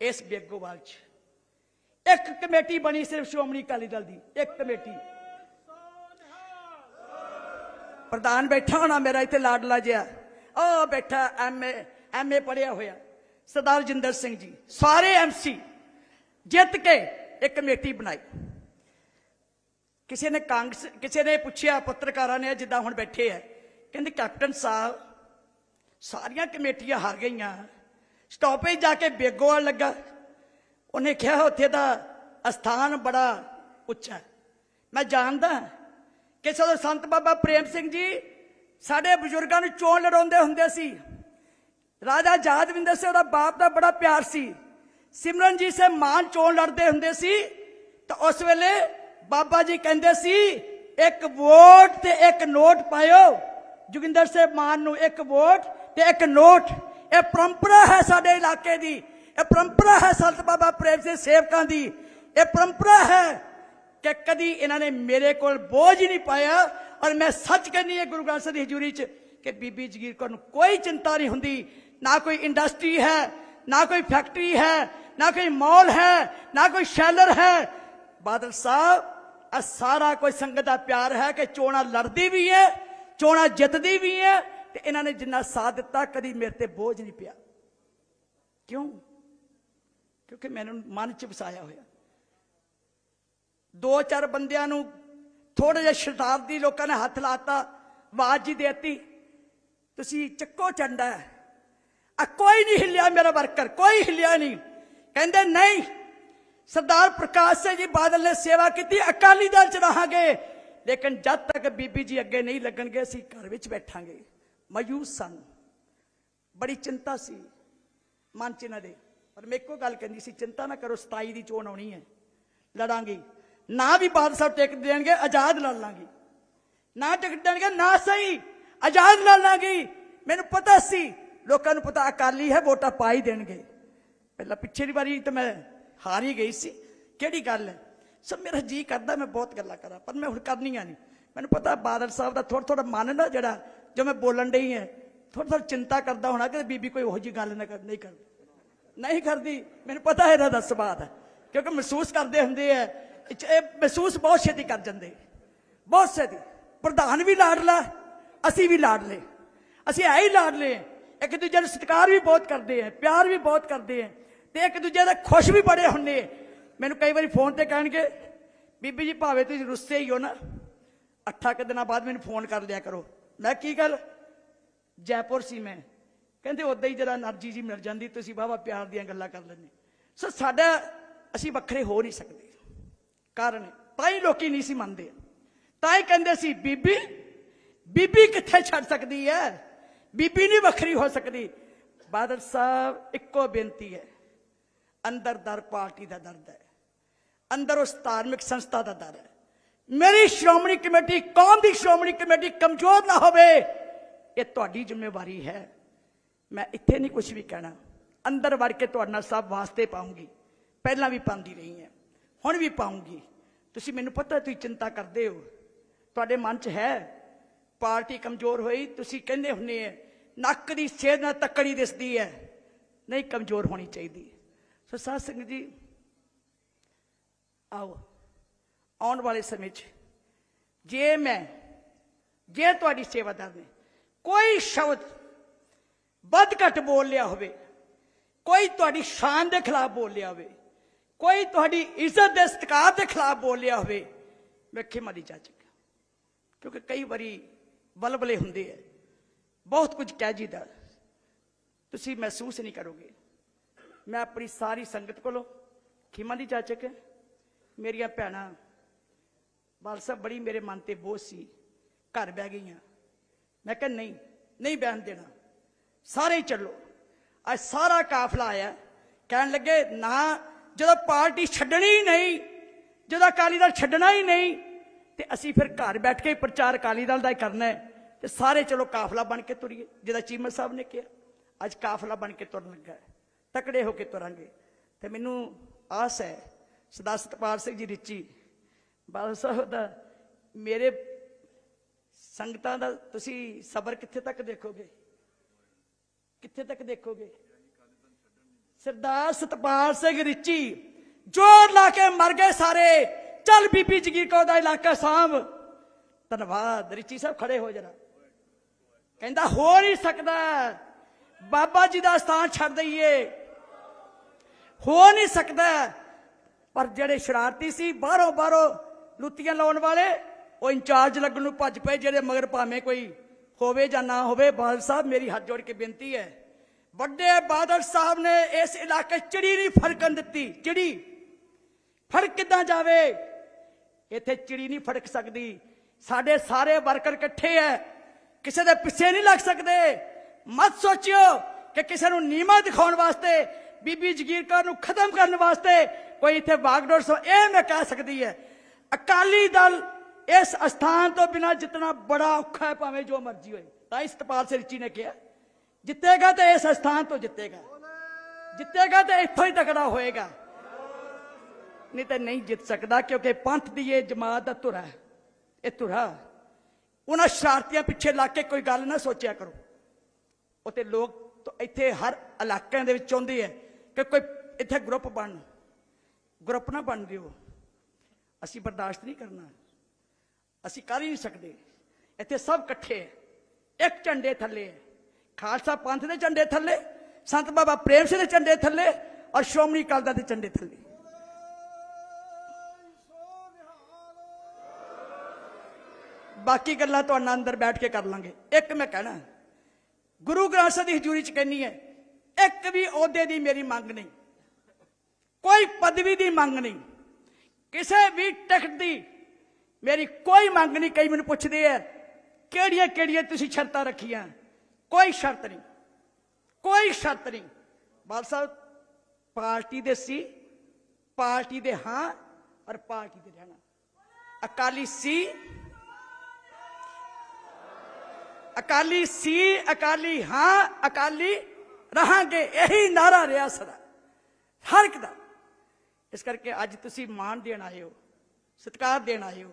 ਇਸ ਬੇਗੋਵਾਲ 'ਚ। ਇੱਕ ਕਮੇਟੀ ਬਣੀ ਸਿਰਫ ਸ਼੍ਰੋਮਣੀ ਅਕਾਲੀ ਦਲ ਦੀ, ਇੱਕ ਕਮੇਟੀ। ਪ੍ਰਧਾਨ ਬੈਠਾ ਹੋਣਾ ਮੇਰਾ ਇੱਥੇ ਲਾਡਲਾ ਜਿਹਾ। ਉਹ ਬੈਠਾ ਐਮਏ ਐਮਏ ਪੜਿਆ ਹੋਇਆ। ਸਰਦਾਰ ਜਿੰਦਰ ਸਿੰਘ ਜੀ, ਸਾਰੇ ਐਮਸੀ ਜਿੱਤ ਕੇ ਇੱਕ ਕਮੇਟੀ ਬਣਾਈ। ਕਿਸੇ ਨੇ ਕਾਂਗਰਸ, ਕਿਸੇ ਨੇ ਪੁੱਛਿਆ ਪੱਤਰਕਾਰਾਂ ਨੇ ਜਿੱਦਾਂ ਹੁਣ ਬੈਠੇ ਆ। ਕਹਿੰਦੇ ਕੈਪਟਨ ਸਾਹਿਬ, ਸਾਰੀਆਂ ਕਮੇਟੀਆਂ ਹਾਰ ਗਈਆਂ। ਸਟਾਪੇਜ ਜਾ ਕੇ ਬੇਗੋਆ ਲੱਗਾ। ਉਹਨੇ ਕਿਹਾ ਉੱਥੇ ਦਾ ਅਸਥਾਨ ਬੜਾ ਉੱਚਾ। ਮੈਂ ਜਾਣਦਾ ਕਿ ਜਦੋਂ ਸੰਤ ਬਾਬਾ ਪ੍ਰੇਮ ਸਿੰਘ ਜੀ ਸਾਡੇ ਬਜ਼ੁਰਗਾਂ ਨੂੰ ਚੋਣ ਲੜਾਉਂਦੇ ਹੁੰਦੇ ਸੀ। ਰਾਜਾ ਜਾਦਵਿੰਦਰ ਸਿੰਘ ਉਹਦਾ ਬਾਪ ਦਾ ਬੜਾ ਪਿਆਰ ਸੀ। ਸਿਮਰਨਜੀਤ ਸਿੰਘ ਮਾਨ ਚੋਣ ਲੜਦੇ ਹੁੰਦੇ ਸੀ। ਤਾਂ ਉਸ ਵੇਲੇ ਬਾਬਾ ਜੀ ਕਹਿੰਦੇ ਸੀ, ਇੱਕ ਵੋਟ ਤੇ ਇੱਕ ਨੋਟ ਪਾਇਓ। ਜੋਗਿੰਦਰ ਸਿੰਘ ਮਾਨ ਨੂੰ ਇੱਕ ਵੋਟ ਤੇ ਇੱਕ ਨੋਟ। ਇਹ ਪਰੰਪਰਾ ਹੈ ਸਾਡੇ ਇਲਾਕੇ ਦੀ। ਇਹ ਪਰੰਪਰਾ ਹੈ ਸੰਤ ਬਾਬਾ ਪ੍ਰੇਮ ਸਿੰਘ ਸੇਵਕਾਂ ਦੀ। ਇਹ ਪਰੰਪਰਾ ਹੈ ਕਿ ਕਦੀ ਇਹਨਾਂ ਨੇ ਮੇਰੇ ਕੋਲ ਬੋਝ ਹੀ ਨਹੀਂ ਪਾਇਆ ਔਰ ਮੈਂ ਸੱਚ ਕਹਿੰਦੀ ਹੈ ਗੁਰੂ ਗ੍ਰੰਥ ਸਾਹਿਬ ਦੀ ਹਜ਼ੂਰੀ 'ਚ ਕਿ ਬੀਬੀ ਜਗੀਰ ਕੌਰ ਨੂੰ ਕੋਈ ਚਿੰਤਾ ਨਹੀਂ ਹੁੰਦੀ, ਨਾ ਕੋਈ ਇੰਡਸਟਰੀ ਹੈ, ਨਾ ਕੋਈ ਫੈਕਟਰੀ ਹੈ, ਨਾ ਕੋਈ ਮਾਲ ਹੈ, ਨਾ ਕੋਈ ਸ਼ੈਲਰ ਹੈ। ਬਾਦਲ ਸਾਹਿਬ, ਇਹ ਸਾਰਾ ਕੋਈ ਸੰਗਤ ਦਾ ਪਿਆਰ ਹੈ ਕਿ ਚੋਣਾ ਲੜਦੀ ਵੀ ਹੈ, ਚੋਣਾ ਜਿੱਤਦੀ ਵੀ ਹੈ ਤੇ ਇਹਨਾਂ ਨੇ ਜਿੰਨਾ ਸਾਥ ਦਿੱਤਾ, ਕਦੀ ਮੇਰੇ ਤੇ ਬੋਝ ਨਹੀਂ ਪਿਆ। ਕਿਉਂ? ਕਿਉਂਕਿ ਮੈਨੂੰ ਮਨ ਚ ਵਸਾਇਆ ਹੋਇਆ। ਦੋ ਚਾਰ ਬੰਦਿਆਂ ਨੂੰ ਥੋੜੇ ਜਿਹਾ ਸ਼ਤਾਬਦੀ ਲੋਕਾਂ ਨੇ ਹੱਥ ਲਾਤਾ, ਆਵਾਜ਼ ਜੀ ਦੇਤੀ, ਤੁਸੀਂ ਚੱਕੋ ਚੰਡਾ ਆ ਕੋਈ ਨਹੀਂ ਹਿੱਲਿਆ ਮੇਰਾ ਵਰਕਰ, ਕੋਈ ਹਿੱਲਿਆ ਨਹੀਂ। ਕਹਿੰਦੇ, ਨਹੀਂ, ਸਰਦਾਰ ਪ੍ਰਕਾਸ਼ ਸਿੰਘ ਜੀ ਬਾਦਲ ਨੇ ਸੇਵਾ ਕੀਤੀ, ਅਕਾਲੀ ਦਲ ਚ ਰਹਾਂਗੇ। ਲੇਕਿਨ ਜਦ ਤੱਕ ਬੀਬੀ ਜੀ ਅੱਗੇ ਨਹੀਂ ਲੱਗਣਗੇ, ਅਸੀਂ ਘਰ ਵਿੱਚ ਬੈਠਾਂਗੇ। ਮਾਯੂਸ ਸਨ। ਬੜੀ ਚਿੰਤਾ ਸੀ, ਮਨ ਚ ਇਹਨਾਂ ਦੇ। ਪਰ ਮੈਂ ਇੱਕੋ ਗੱਲ ਕਹਿੰਦੀ ਸੀ, ਚਿੰਤਾ ਨਾ ਕਰੋ 27 ਦੀ ਚੋਣ ਆਉਣੀ ਹੈ। ਲੜਾਂਗੇ। ਨਾ ਵੀ ਬਾਦਲ ਸਾਹਿਬ ਟਿਕਟ ਦੇਣਗੇ, ਆਜ਼ਾਦ ਲੜ ਲਾਂਗੇ। ਨਾ ਟਿਕਟ ਦੇਣਗੇ, ਨਾ ਸਹੀ, ਆਜ਼ਾਦ ਲੜ ਲਾਂਗੀ। ਮੈਨੂੰ ਪਤਾ ਸੀ, ਲੋਕਾਂ ਨੂੰ ਪਤਾ ਅਕਾਲੀ ਹੈ, ਵੋਟਾਂ ਪਾ ਹੀ ਦੇਣਗੇ। ਪਹਿਲਾਂ ਪਿਛਲੀ ਵਾਰੀ ਤਾਂ ਮੈਂ ਹਾਰ ਹੀ ਗਈ ਸੀ। ਕਿਹੜੀ ਗੱਲ ਹੈ? ਸਭ ਮੇਰਾ ਜੀ ਕਰਦਾ, ਮੈਂ ਬਹੁਤ ਗੱਲਾਂ ਕਰਾਂ, ਪਰ ਮੈਂ ਹੁਣ ਕਰਨੀਆਂ ਨਹੀਂ। ਮੈਨੂੰ ਪਤਾ ਬਾਦਲ ਸਾਹਿਬ ਦਾ ਥੋੜਾ ਥੋੜਾ ਮਨ ਨਾ ਜਿਹੜਾ, ਜੋ ਮੈਂ ਬੋਲਣ ਡਈ ਹੈ ਥੋੜਾ ਥੋੜਾ ਚਿੰਤਾ ਕਰਦਾ ਹੋਣਾ ਕਿ ਬੀਬੀ ਕੋਈ ਉਹੋ ਜੀ ਗੱਲ ਨਾ ਕਰ, ਨਹੀਂ ਕਰਦੀ। ਨਹੀਂ ਕਰਦੀ। ਮੈਨੂੰ ਪਤਾ ਹੈ ਇਹਦਾ ਦਾ ਸੁਭਾਅ ਹੈ, ਕਿਉਂਕਿ ਮਹਿਸੂਸ ਕਰਦੇ ਹੁੰਦੇ ਆ ਇਹ ਮਹਿਸੂਸ ਬਹੁਤ ਛੇਤੀ ਕਰ ਜਾਂਦੇ। ਬਹੁਤ ਛੇਤੀ। ਪ੍ਰਧਾਨ ਵੀ ਲਾਡਲਾ ਅਸੀਂ ਵੀ ਲਾੜ ਲਾਡਲੇ ਅਸੀਂ ਹੈ ਹੀ ਲਾਡਲੇ ਇੱਕ ਦੂਜੇ ਨੂੰ ਸਤਿਕਾਰ ਵੀ ਬਹੁਤ ਕਰਦੇ ਆ ਪਿਆਰ ਵੀ ਬਹੁਤ ਕਰਦੇ ਆ ਤੇ ਇੱਕ ਦੂਜੇ ਦਾ ਖੁਸ਼ ਵੀ ਬੜੇ ਹੁੰਨੇ ਮੈਨੂੰ ਕਈ ਵਾਰੀ ਫੋਨ ਤੇ ਕਹਿਣਗੇ, ਬੀਬੀ ਜੀ ਭਾਵੇਂ ਤੁਸੀਂ ਰੁੱਸੇ ਹੀ ਹੋ ਨਾ, ਅੱਠਾ ਕਿ ਦਿਨਾਂ ਬਾਅਦ ਮੈਨੂੰ ਫੋਨ ਕਰ ਲਿਆ ਕਰੋ। ਮੈਂ ਕੀ ਗੱਲ? ਜੈਪੁਰ ਸੀ ਮੈਂ। ਕਹਿੰਦੇ ਉਦਾਂ ਹੀ ਜਰਾ એનર્ਜੀ ਜੀ ਮਿਲ ਜਾਂਦੀ, ਤੁਸੀਂ ਬਾਬਾ ਪਿਆਰ ਦੀਆਂ ਗੱਲਾਂ ਕਰ ਲੈਂਦੇ। ਸੋ ਸਾਡਾ, ਅਸੀਂ ਵੱਖਰੇ ਹੋ ਨਹੀਂ ਸਕਦੇ। ਕਾਰਨ ਹੈ, ਤਾਂ ਹੀ ਲੋਕੀ ਨਹੀਂ ਸੀ ਮੰਨਦੇ ਤਾਂ ਹੀ ਕਹਿੰਦੇ ਸੀ ਬੀਬੀ ਬੀਬੀ ਕਿੱਥੇ ਛੱਡ ਸਕਦੀ ਹੈ ਬੀਬੀ ਨਹੀਂ ਵੱਖਰੀ ਹੋ ਸਕਦੀ ਬਾਦਲ ਸਾਹਿਬ ਇੱਕੋ ਬੇਨਤੀ ਹੈ ਅੰਦਰ ਦਰ ਪਾਰਟੀ ਦਾ ਦਰਦ ਹੈ ਅੰਦਰ ਉਸ ਧਾਰਮਿਕ ਸੰਸਥਾ ਦਾ ਦਰ ਹੈ ਮੇਰੀ ਸ਼੍ਰੋਮਣੀ ਕਮੇਟੀ ਕੌਮ ਦੀ ਸ਼੍ਰੋਮਣੀ ਕਮੇਟੀ ਕਮਜ਼ੋਰ ਨਾ ਹੋਵੇ ਇਹ ਤੁਹਾਡੀ ਜ਼ਿੰਮੇਵਾਰੀ ਹੈ ਮੈਂ ਇੱਥੇ ਨਹੀਂ ਕੁਝ ਵੀ ਕਹਿਣਾ ਅੰਦਰ ਵੜ ਕੇ ਤੁਹਾਡੇ ਨਾਲ ਸਭ ਵਾਸਤੇ ਪਾਉਂਗੀ ਪਹਿਲਾਂ ਵੀ ਪਾਉਂਦੀ ਤੁਸੀਂ ਮੈਨੂੰ ਪਤਾ ਤੁਸੀਂ ਚਿੰਤਾ ਕਰਦੇ ਹੋ। ਤੁਹਾਡੇ ਮਨ 'ਚ ਹੈ। ਪਾਰਟੀ ਕਮਜ਼ੋਰ ਹੋਈ, ਤੁਸੀਂ ਕਹਿੰਦੇ ਹੁੰਨੇ ਆ ਨੱਕ ਦੀ ਸੇਧ ਨਾਲ ਤੱਕੜੀ ਦਿਸਦੀ ਹੈ। ਨਹੀਂ, ਕਮਜ਼ੋਰ ਹੋਣੀ ਚਾਹੀਦੀ ਸੋ ਸਾਧ ਸੰਗਤ ਜੀ, ਆਓ, ਆਉਣ ਵਾਲੇ ਸਮੇਂ 'ਚ ਜੇ ਮੈਂ, ਜੇ ਤੁਹਾਡੀ ਸੇਵਾਦਾਰ ਨੇ ਕੋਈ ਸ਼ਬਦ ਵੱਧ ਘੱਟ ਬੋਲ ਲਿਆ ਹੋਵੇ, ਕੋਈ ਤੁਹਾਡੀ ਸ਼ਾਨ ਦੇ ਖਿਲਾਫ ਬੋਲ ਲਿਆ ਹੋਵੇ ਕੋਈ ਤੁਹਾਡੀ ਇੱਜ਼ਤ ਦੇ ਸਤਿਕਾਰ ਦੇ ਖਿਲਾਫ ਬੋਲ ਲਿਆ ਹੋਵੇ, ਮੈਂ ਖਿਮਾ ਦੀ ਚਾਚਕ ਕਿਉਂਕਿ ਕਈ ਵਾਰੀ ਬਲਬਲੇ ਹੁੰਦੇ ਆ। ਬਹੁਤ ਕੁਝ ਕਹਿ ਜੀਦਾ। ਤੁਸੀਂ ਮਹਿਸੂਸ ਨਹੀਂ ਕਰੋਗੇ। ਮੈਂ ਆਪਣੀ ਸਾਰੀ ਸੰਗਤ ਕੋਲੋਂ ਖਿਮਾ ਦੀ ਚਾਚਕ ਮੇਰੀਆਂ ਭੈਣਾਂ, ਬਾਲ ਸਾਹਿਬ ਬੜੀ ਮੇਰੇ ਮਨ ਤੇ ਬੋਝ ਸੀ। ਘਰ ਬਹਿ ਗਈਆਂ। ਮੈਂ ਕਿਹਾ, ਨਹੀਂ ਨਹੀਂ ਬਹਿਣ ਦੇਣਾ। ਸਾਰੇ ਚੱਲੋ। ਅੱਜ ਸਾਰਾ ਕਾਫਲਾ ਆਇਆ। ਕਹਿਣ ਲੱਗੇ, ਨਾ ਜਦੋਂ ਪਾਰਟੀ ਛੱਡਣੀ ਹੀ ਨਹੀਂ, ਜਦੋਂ ਅਕਾਲੀ ਦਲ ਛੱਡਣਾ ਹੀ ਨਹੀਂ, ਤੇ ਅਸੀਂ ਫਿਰ ਘਰ ਬੈਠ ਕੇ ਹੀ ਪ੍ਰਚਾਰ ਅਕਾਲੀ ਦਲ ਦਾ ਹੀ ਕਰਨਾ ਹੈ ਤੇ ਸਾਰੇ ਚਲੋ ਕਾਫਲਾ ਬਣ ਕੇ ਤੁਰੀਏ, ਜਿਹਦਾ ਚੀਮਾ ਸਾਹਿਬ ਨੇ ਕਿਹਾ, ਅੱਜ ਕਾਫਲਾ ਬਣ ਕੇ ਤੁਰਨ ਲੱਗਾ ਹੈ, ਤਕੜੇ ਹੋ ਕੇ ਤੁਰਾਂਗੇ। ਤੇ ਮੈਨੂੰ ਆਸ ਹੈ ਸਦਾ ਸਤਪਾਲ ਸਿੰਘ ਜੀ ਰਿਚੀ, ਬਾਦਲ ਸਾਹਿਬ ਦਾ, ਮੇਰੇ ਸੰਗਤਾਂ ਦਾ ਤੁਸੀਂ ਸਬਰ ਕਿੱਥੇ ਤੱਕ ਦੇਖੋਗੇ? ਕਿੱਥੇ ਤੱਕ ਦੇਖੋਗੇ? ਸਰਦਾਰ ਸਤਪਾਲ ਸਿੰਘ ਰਿਚੀ, ਜੋਰ ਲਾ ਕੇ ਮਰ ਗਏ ਸਾਰੇ। ਚੱਲ ਬੀਬੀ ਜਗੀਰ ਕੌਰ ਦਾ ਇਲਾਕਾ ਸਾਂਭ। ਧੰਨਵਾਦ, ਰਿਚੀ ਸਾਹਿਬ ਖੜੇ ਹੋ ਜਰਾ। ਕਹਿੰਦਾ, ਹੋ ਨਹੀਂ ਸਕਦਾ। ਬਾਬਾ ਜੀ ਦਾ ਸਥਾਨ ਛੱਡ ਦਈਏ। ਹੋ ਨਹੀਂ ਸਕਦਾ। ਪਰ ਜਿਹੜੇ ਸ਼ਰਾਰਤੀ ਸੀ, ਬਾਹਰੋਂ ਬਾਹਰੋਂ ਲੁੱਤੀਆਂ ਲਾਉਣ ਵਾਲੇ, ਉਹ ਇੰਚਾਰਜ ਲੱਗਣ ਨੂੰ ਭੱਜ ਪਏ, ਜਿਹੜੇ ਮਗਰ ਭਾਵੇਂ ਕੋਈ ਹੋਵੇ ਜਾਂ ਨਾ ਹੋਵੇ, ਬਾਦਲ ਸਾਹਿਬ, ਮੇਰੀ ਹੱਥ ਜੋੜ ਕੇ ਬੇਨਤੀ ਹੈ। ਵੱਡੇ ਬਾਦਲ ਸਾਹਿਬ ਨੇ ਇਸ ਇਲਾਕੇ ਚਿੜੀ ਨਹੀਂ ਫੜਕਣ ਦਿੱਤੀ, ਚਿੜੀ। ਫੜਕ ਕਿੱਦਾਂ ਜਾਵੇ? ਇੱਥੇ ਚਿੜੀ ਨਹੀਂ ਫੜਕ ਸਕਦੀ। ਸਾਡੇ ਸਾਰੇ ਵਰਕਰ ਇਕੱਠੇ ਐ। ਕਿਸੇ ਦੇ ਪਿੱਛੇ ਨਹੀਂ ਲੱਗ ਸਕਦੇ। ਮਤ ਸੋਚਿਓ ਕਿ ਕਿਸੇ ਨੂੰ ਨੀਮਾ ਦਿਖਾਉਣ ਵਾਸਤੇ, ਬੀਬੀ ਜਗੀਰ ਕੌਰ ਨੂੰ ਖਤਮ ਕਰਨ ਵਾਸਤੇ ਕੋਈ ਇੱਥੇ ਬਾਗਡੋਰ ਸੋ ਇਹ ਮੈਂ ਕਹਿ ਸਕਦੀ ਹੈ ਅਕਾਲੀ ਦਲ ਇਸ ਅਸਥਾਨ ਤੋਂ ਬਿਨਾ ਜਿਤਨਾ ਬੜਾ ਔਖਾ ਹੈ ਭਾਵੇਂ ਜੋ ਮਰਜ਼ੀ ਹੋਏ। ਤਾਂ ਸਤਪਾਲ ਸਿੰਘ ਜੀ ਨੇ ਕਿਹਾ। ਜਿੱਤੇਗਾ ਤਾਂ ਇਸ ਅਸਥਾਨ ਤੋਂ ਜਿੱਤੇਗਾ। ਜਿੱਤੇਗਾ ਤਾਂ ਇੱਥੋਂ ਹੀ ਤਕੜਾ ਹੋਏਗਾ। ਨਹੀਂ ਤਾਂ ਨਹੀਂ ਜਿੱਤ ਸਕਦਾ ਕਿਉਂਕਿ ਪੰਥ ਦੀ ਇਹ ਜਮਾਤ ਦਾ ਧੁਰਾ ਹੈ। ਇਹ ਧੁਰਾ। ਉਹਨਾਂ ਸ਼ਰਾਰਤੀਆਂ ਪਿੱਛੇ ਲੱਗ ਕੇ ਕੋਈ ਗੱਲ ਨਾ ਸੋਚਿਆ ਕਰੋ। ਉਤੇ ਲੋਕ ਇੱਥੇ ਹਰ ਇਲਾਕਿਆਂ ਦੇ ਵਿੱਚ ਚਾਹੁੰਦੇ ਹੈ ਕਿ ਕੋਈ ਇੱਥੇ ਗਰੁੱਪ ਬਣ। ਗਰੁੱਪ ਨਾ ਬਣ ਦਿਓ। ਅਸੀਂ ਬਰਦਾਸ਼ਤ ਨਹੀਂ ਕਰਨਾ। ਅਸੀਂ ਕਰ ਹੀ ਨਹੀਂ ਸਕਦੇ। ਇੱਥੇ ਸਭ ਇਕੱਠੇ ਹੈ ਇੱਕ ਝੰਡੇ ਥੱਲੇ ਹੈ ਖਾਲਸਾ ਪੰਥ ਦੇ ਝੰਡੇ ਥੱਲੇ, ਸੰਤ ਬਾਬਾ ਪ੍ਰੇਮ ਸਿੰਘ ਦੇ ਝੰਡੇ ਥੱਲੇ ਔਰ ਸ਼੍ਰੋਮਣੀ ਅਕਾਲੀ ਦਲ ਦੇ ਝੰਡੇ ਥੱਲੇ। ਬਾਕੀ ਗੱਲਾਂ ਤੁਹਾਡੇ ਅੰਦਰ ਬੈਠ ਕੇ ਕਰ ਲਾਂਗੇ। ਇੱਕ ਮੈਂ ਕਹਿਣਾ, ਗੁਰੂ ਗ੍ਰੰਥ ਸਾਹਿਬ ਦੀ ਹਜ਼ੂਰੀ ਚ ਕਹਿੰਨੀ ਹੈ, ਇੱਕ ਵੀ ਅਹੁਦੇ ਦੀ ਮੇਰੀ ਮੰਗ ਨਹੀਂ, ਕੋਈ ਪਦਵੀ ਦੀ ਮੰਗ ਨਹੀਂ, ਕਿਸੇ ਵੀ ਟਿਕਟ ਦੀ ਮੇਰੀ ਕੋਈ ਮੰਗ ਨਹੀਂ। ਕਈ ਮੈਨੂੰ ਪੁੱਛਦੇ ਆ ਕਿਹੜੀਆਂ ਕਿਹੜੀਆਂ ਤੁਸੀਂ ਸ਼ਰਤਾਂ ਰੱਖੀਆਂ? ਕੋਈ ਸ਼ਰਤ ਨਹੀਂ, ਕੋਈ ਸ਼ਰਤ ਨਹੀਂ। ਬਾਲ ਸਾਹਿਬ, ਪਾਰਟੀ ਦੇ ਸੀ, ਪਾਰਟੀ ਦੇ ਹਾਂ ਔਰ ਪਾਰਟੀ ਦੇ ਰਹਿਣਾ। ਅਕਾਲੀ ਸੀ ਅਕਾਲੀ ਸੀ, ਅਕਾਲੀ ਹਾਂ, ਅਕਾਲੀ ਰਹਾਂਗੇ, ਇਹੀ ਨਾਰਾ ਰਿਹਾ ਸਦਾ, ਹਰ ਇੱਕ ਦਾ। ਇਸ ਕਰਕੇ ਅੱਜ ਤੁਸੀਂ ਮਾਣ ਦੇਣ ਆਏ ਹੋ, ਸਤਿਕਾਰ ਦੇਣ ਆਏ ਹੋ।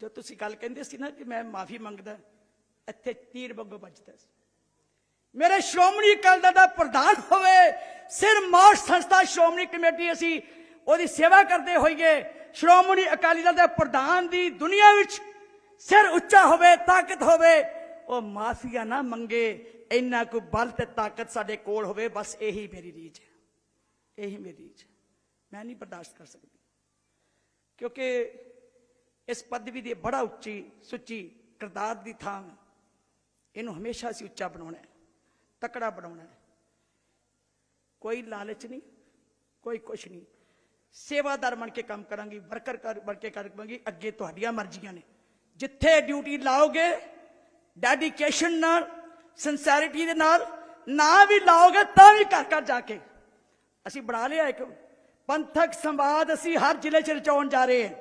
ਜੋ ਤੁਸੀਂ ਗੱਲ ਕਹਿੰਦੇ ਸੀ ਨਾ ਕਿ ਮੈਂ ਮਾਫੀ ਮੰਗਦਾ, ਇੱਥੇ ਤੀਰ ਵਾਂਗੂ ਵੱਜਦਾ ਸੀ। ਮੇਰੇ ਸ਼੍ਰੋਮਣੀ ਅਕਾਲੀ ਦਲ ਦਾ ਪ੍ਰਧਾਨ ਹੋਵੇ, ਸਿਰ ਮੌਤ ਸੰਸਥਾ ਸ਼੍ਰੋਮਣੀ ਕਮੇਟੀ ਅਸੀਂ ਉਹਦੀ ਸੇਵਾ ਕਰਦੇ ਹੋਈਏ, ਸ਼੍ਰੋਮਣੀ ਅਕਾਲੀ ਦਲ ਦੇ ਪ੍ਰਧਾਨ ਦੀ ਦੁਨੀਆ ਵਿੱਚ ਸਿਰ ਉੱਚਾ ਹੋਵੇ, ਤਾਕਤ ਹੋਵੇ, ਉਹ ਮਾਫੀਆ ਨਾ ਮੰਗੇ, ਇੰਨਾ ਕੋ ਬਲ ਤੇ ਤਾਕਤ ਸਾਡੇ ਕੋਲ ਹੋਵੇ, ਬਸ ਇਹੀ ਮੇਰੀ ਰੀਝ ਹੈ। ਇਹੀ ਮੇਰੀ ਰੀਝ ਹੈ। ਮੈਂ ਨਹੀਂ ਬਰਦਾਸ਼ਤ ਕਰ ਸਕਦੀ। ਕਿਉਂਕਿ ਇਸ ਪਦਵੀ ਦੀ ਬੜਾ ਉੱਚੀ, ਸੁੱਚੀ ਕਿਰਦਾਰ ਦੀ ਥਾਂ ਇਹਨੂੰ ਹਮੇਸ਼ਾ ਅਸੀਂ ਉੱਚਾ ਬਣਾਉਣਾ ਹੈ। ਤਕੜਾ ਬਣਾਉਣਾ ਕੋਈ ਲਾਲਚ ਨਹੀਂ, ਕੋਈ ਕੁਛ ਨਹੀਂ। ਸੇਵਾਦਾਰ ਬਣ ਕੇ ਕੰਮ ਕਰਾਂਗੀ, ਵਰਕਰ ਕਰ, ਬਣ ਕੇ ਕਰਾਂਗੀ, ਅੱਗੇ ਤੁਹਾਡੀਆਂ ਮਰਜ਼ੀਆਂ ਨੇ। ਜਿੱਥੇ ਡਿਊਟੀ ਲਾਓਗੇ ਡੈਡੀਕੇਸ਼ਨ ਨਾਲ ਸਿੰਸੈਰਿਟੀ ਦੇ ਨਾਲ, ਨਾ ਵੀ ਲਾਓਗੇ, ਤਾਂ ਵੀ ਘਰ ਘਰ ਜਾ ਕੇ। ਅਸੀਂ ਬਣਾ ਲਿਆ ਇੱਕ ਪੰਥਕ ਸੰਵਾਦ, ਅਸੀਂ ਹਰ ਜ਼ਿਲ੍ਹੇ 'ਚ ਰਚਾਉਣ ਜਾ ਰਹੇ ਹਾਂ।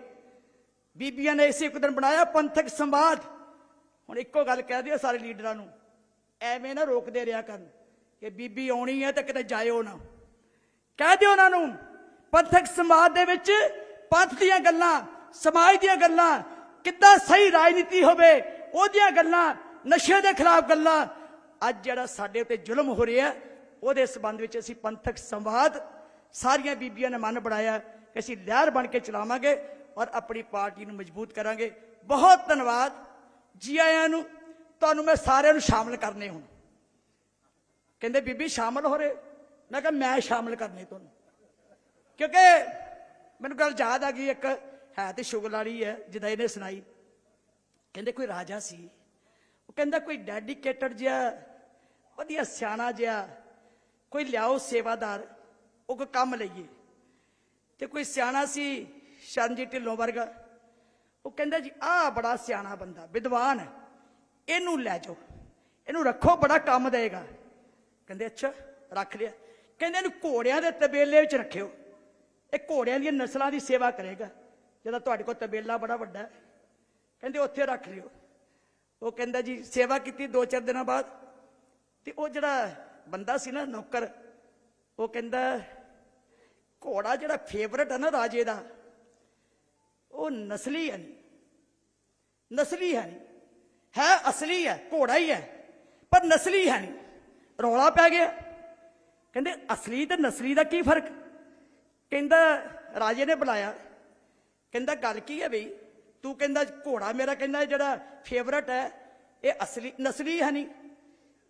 ਬੀਬੀਆਂ ਨੇ ਇਸੇ ਇੱਕ ਦਿਨ ਬਣਾਇਆ ਪੰਥਕ ਸੰਵਾਦ। ਹੁਣ ਇੱਕੋ ਗੱਲ ਕਹਿ ਦਿਓ ਸਾਰੇ ਲੀਡਰਾਂ ਨੂੰ ਐਵੇਂ ਨਾ ਰੋਕਦੇ ਰਿਹਾ ਕਰਨ ਕਿ ਬੀਬੀ ਆਉਣੀ ਹੈ ਤਾਂ ਕਿਤੇ ਜਾਇਓ ਨਾ। ਕਹਿ ਦਿਓ ਉਹਨਾਂ ਨੂੰ, ਪੰਥਕ ਸਮਾਜ ਦੇ ਵਿੱਚ ਪੰਥ ਦੀਆਂ ਗੱਲਾਂ, ਸਮਾਜ ਦੀਆਂ ਗੱਲਾਂ, ਕਿੱਦਾਂ ਸਹੀ ਰਾਜਨੀਤੀ ਹੋਵੇ, ਉਹਦੀਆਂ ਗੱਲਾਂ ਨਸ਼ੇ ਦੇ ਖਿਲਾਫ ਗੱਲਾਂ। ਅੱਜ ਜਿਹੜਾ ਸਾਡੇ ਉੱਤੇ ਜ਼ੁਲਮ ਹੋ ਰਿਹਾ, ਉਹਦੇ ਸਬੰਧ ਵਿੱਚ ਅਸੀਂ ਪੰਥਕ ਸੰਵਾਦ ਸਾਰੀਆਂ ਬੀਬੀਆਂ ਨੇ ਮਨ ਬਣਾਇਆ ਕਿ ਅਸੀਂ ਲਹਿਰ ਬਣ ਕੇ ਚਲਾਵਾਂਗੇ ਔਰ ਆਪਣੀ ਪਾਰਟੀ ਨੂੰ ਮਜ਼ਬੂਤ ਕਰਾਂਗੇ। ਬਹੁਤ ਧੰਨਵਾਦ ਜੀ ਆਇਆਂ ਨੂੰ। ਤੁਹਾਨੂੰ ਮੈਂ ਸਾਰਿਆਂ ਨੂੰ ਸ਼ਾਮਲ ਕਰਨੇ ਹੁਣ। ਕਹਿੰਦੇ, ਬੀਬੀ ਸ਼ਾਮਲ ਹੋ ਰਹੇ। ਮੈਂ ਕਿਹਾ, ਮੈਂ ਸ਼ਾਮਲ ਕਰਨੇ ਤੁਹਾਨੂੰ। ਕਿਉਂਕਿ ਮੈਨੂੰ ਗੱਲ ਯਾਦ ਆ ਗਈ, ਇੱਕ ਹੈ ਤੇ ਸ਼ੁਗਲ ਵਾਲੀ ਹੈ, ਜਿਹਦਾ ਇਹਨੇ ਸੁਣਾਈ। ਕਹਿੰਦੇ, ਕੋਈ ਰਾਜਾ ਸੀ। ਉਹ ਕਹਿੰਦਾ, ਕੋਈ ਡੈਡੀਕੇਟਡ ਜਿਹਾ, ਵਧੀਆ ਸਿਆਣਾ ਜਿਹਾ, ਕੋਈ ਲਿਆਓ ਸੇਵਾਦਾਰ, ਉਹ ਕੋਈ ਕੰਮ ਲਈਏ। ਤੇ ਕੋਈ ਸਿਆਣਾ ਸੀ, ਸ਼ਰਨਜੀਤ ਢਿੱਲੋਂ ਵਰਗਾ। ਉਹ ਕਹਿੰਦਾ ਜੀ, ਆਹ ਬੜਾ ਸਿਆਣਾ ਬੰਦਾ, ਵਿਦਵਾਨ ਹੈ। ਇਹਨੂੰ ਲੈ ਜਾਓ। ਇਹਨੂੰ ਰੱਖੋ, ਬੜਾ ਕੰਮ ਦੇਗਾ। ਕਹਿੰਦੇ, ਅੱਛਾ, ਰੱਖ ਲਿਆ। ਕਹਿੰਦੇ, ਇਹਨੂੰ ਘੋੜਿਆਂ ਦੇ ਤਬੇਲੇ ਵਿੱਚ ਰੱਖਿਓ। ਇਹ ਘੋੜਿਆਂ ਦੀਆਂ ਨਸਲਾਂ ਦੀ ਸੇਵਾ ਕਰੇਗਾ। ਜਦੋਂ ਤੁਹਾਡੇ ਕੋਲ ਤਬੇਲਾ ਬੜਾ ਵੱਡਾ ਹੈ। ਕਹਿੰਦੇ, ਉੱਥੇ ਰੱਖ ਲਿਓ। ਉਹ ਕਹਿੰਦਾ ਜੀ, ਸੇਵਾ ਕੀਤੀ ਦੋ ਚਾਰ ਦਿਨਾਂ ਬਾਅਦ। ਤੇ ਉਹ ਜਿਹੜਾ ਬੰਦਾ ਸੀ ਨਾ, ਨੌਕਰ, ਉਹ ਕਹਿੰਦਾ, ਘੋੜਾ ਜਿਹੜਾ ਫੇਵਰਟ ਹੈ ਨਾ ਰਾਜੇ ਦਾ, ਉਹ ਨਸਲੀ ਹੈ ਨਹੀਂ ਨਸਲੀ ਹੈ ਨਹੀਂ ਹੈ, ਅਸਲੀ ਹੈ, ਘੋੜਾ ਹੀ ਹੈ, ਪਰ ਨਸਲੀ ਹੈ ਨਹੀਂ। ਰੌਲਾ ਪੈ ਗਿਆ। ਕਹਿੰਦੇ, ਅਸਲੀ ਤੇ ਨਸਲੀ ਦਾ ਕੀ ਫ਼ਰਕ? ਕਹਿੰਦਾ, ਰਾਜੇ ਨੇ ਬੁਲਾਇਆ। ਕਹਿੰਦਾ, ਗੱਲ ਕੀ ਹੈ ਬਈ? ਤੂੰ ਕਹਿੰਦਾ, ਘੋੜਾ ਮੇਰਾ ਕਹਿੰਦਾ ਜਿਹੜਾ ਫੇਵਰਟ ਹੈ, ਇਹ ਅਸਲੀ, ਨਸਲੀ ਹੈ ਨਹੀਂ।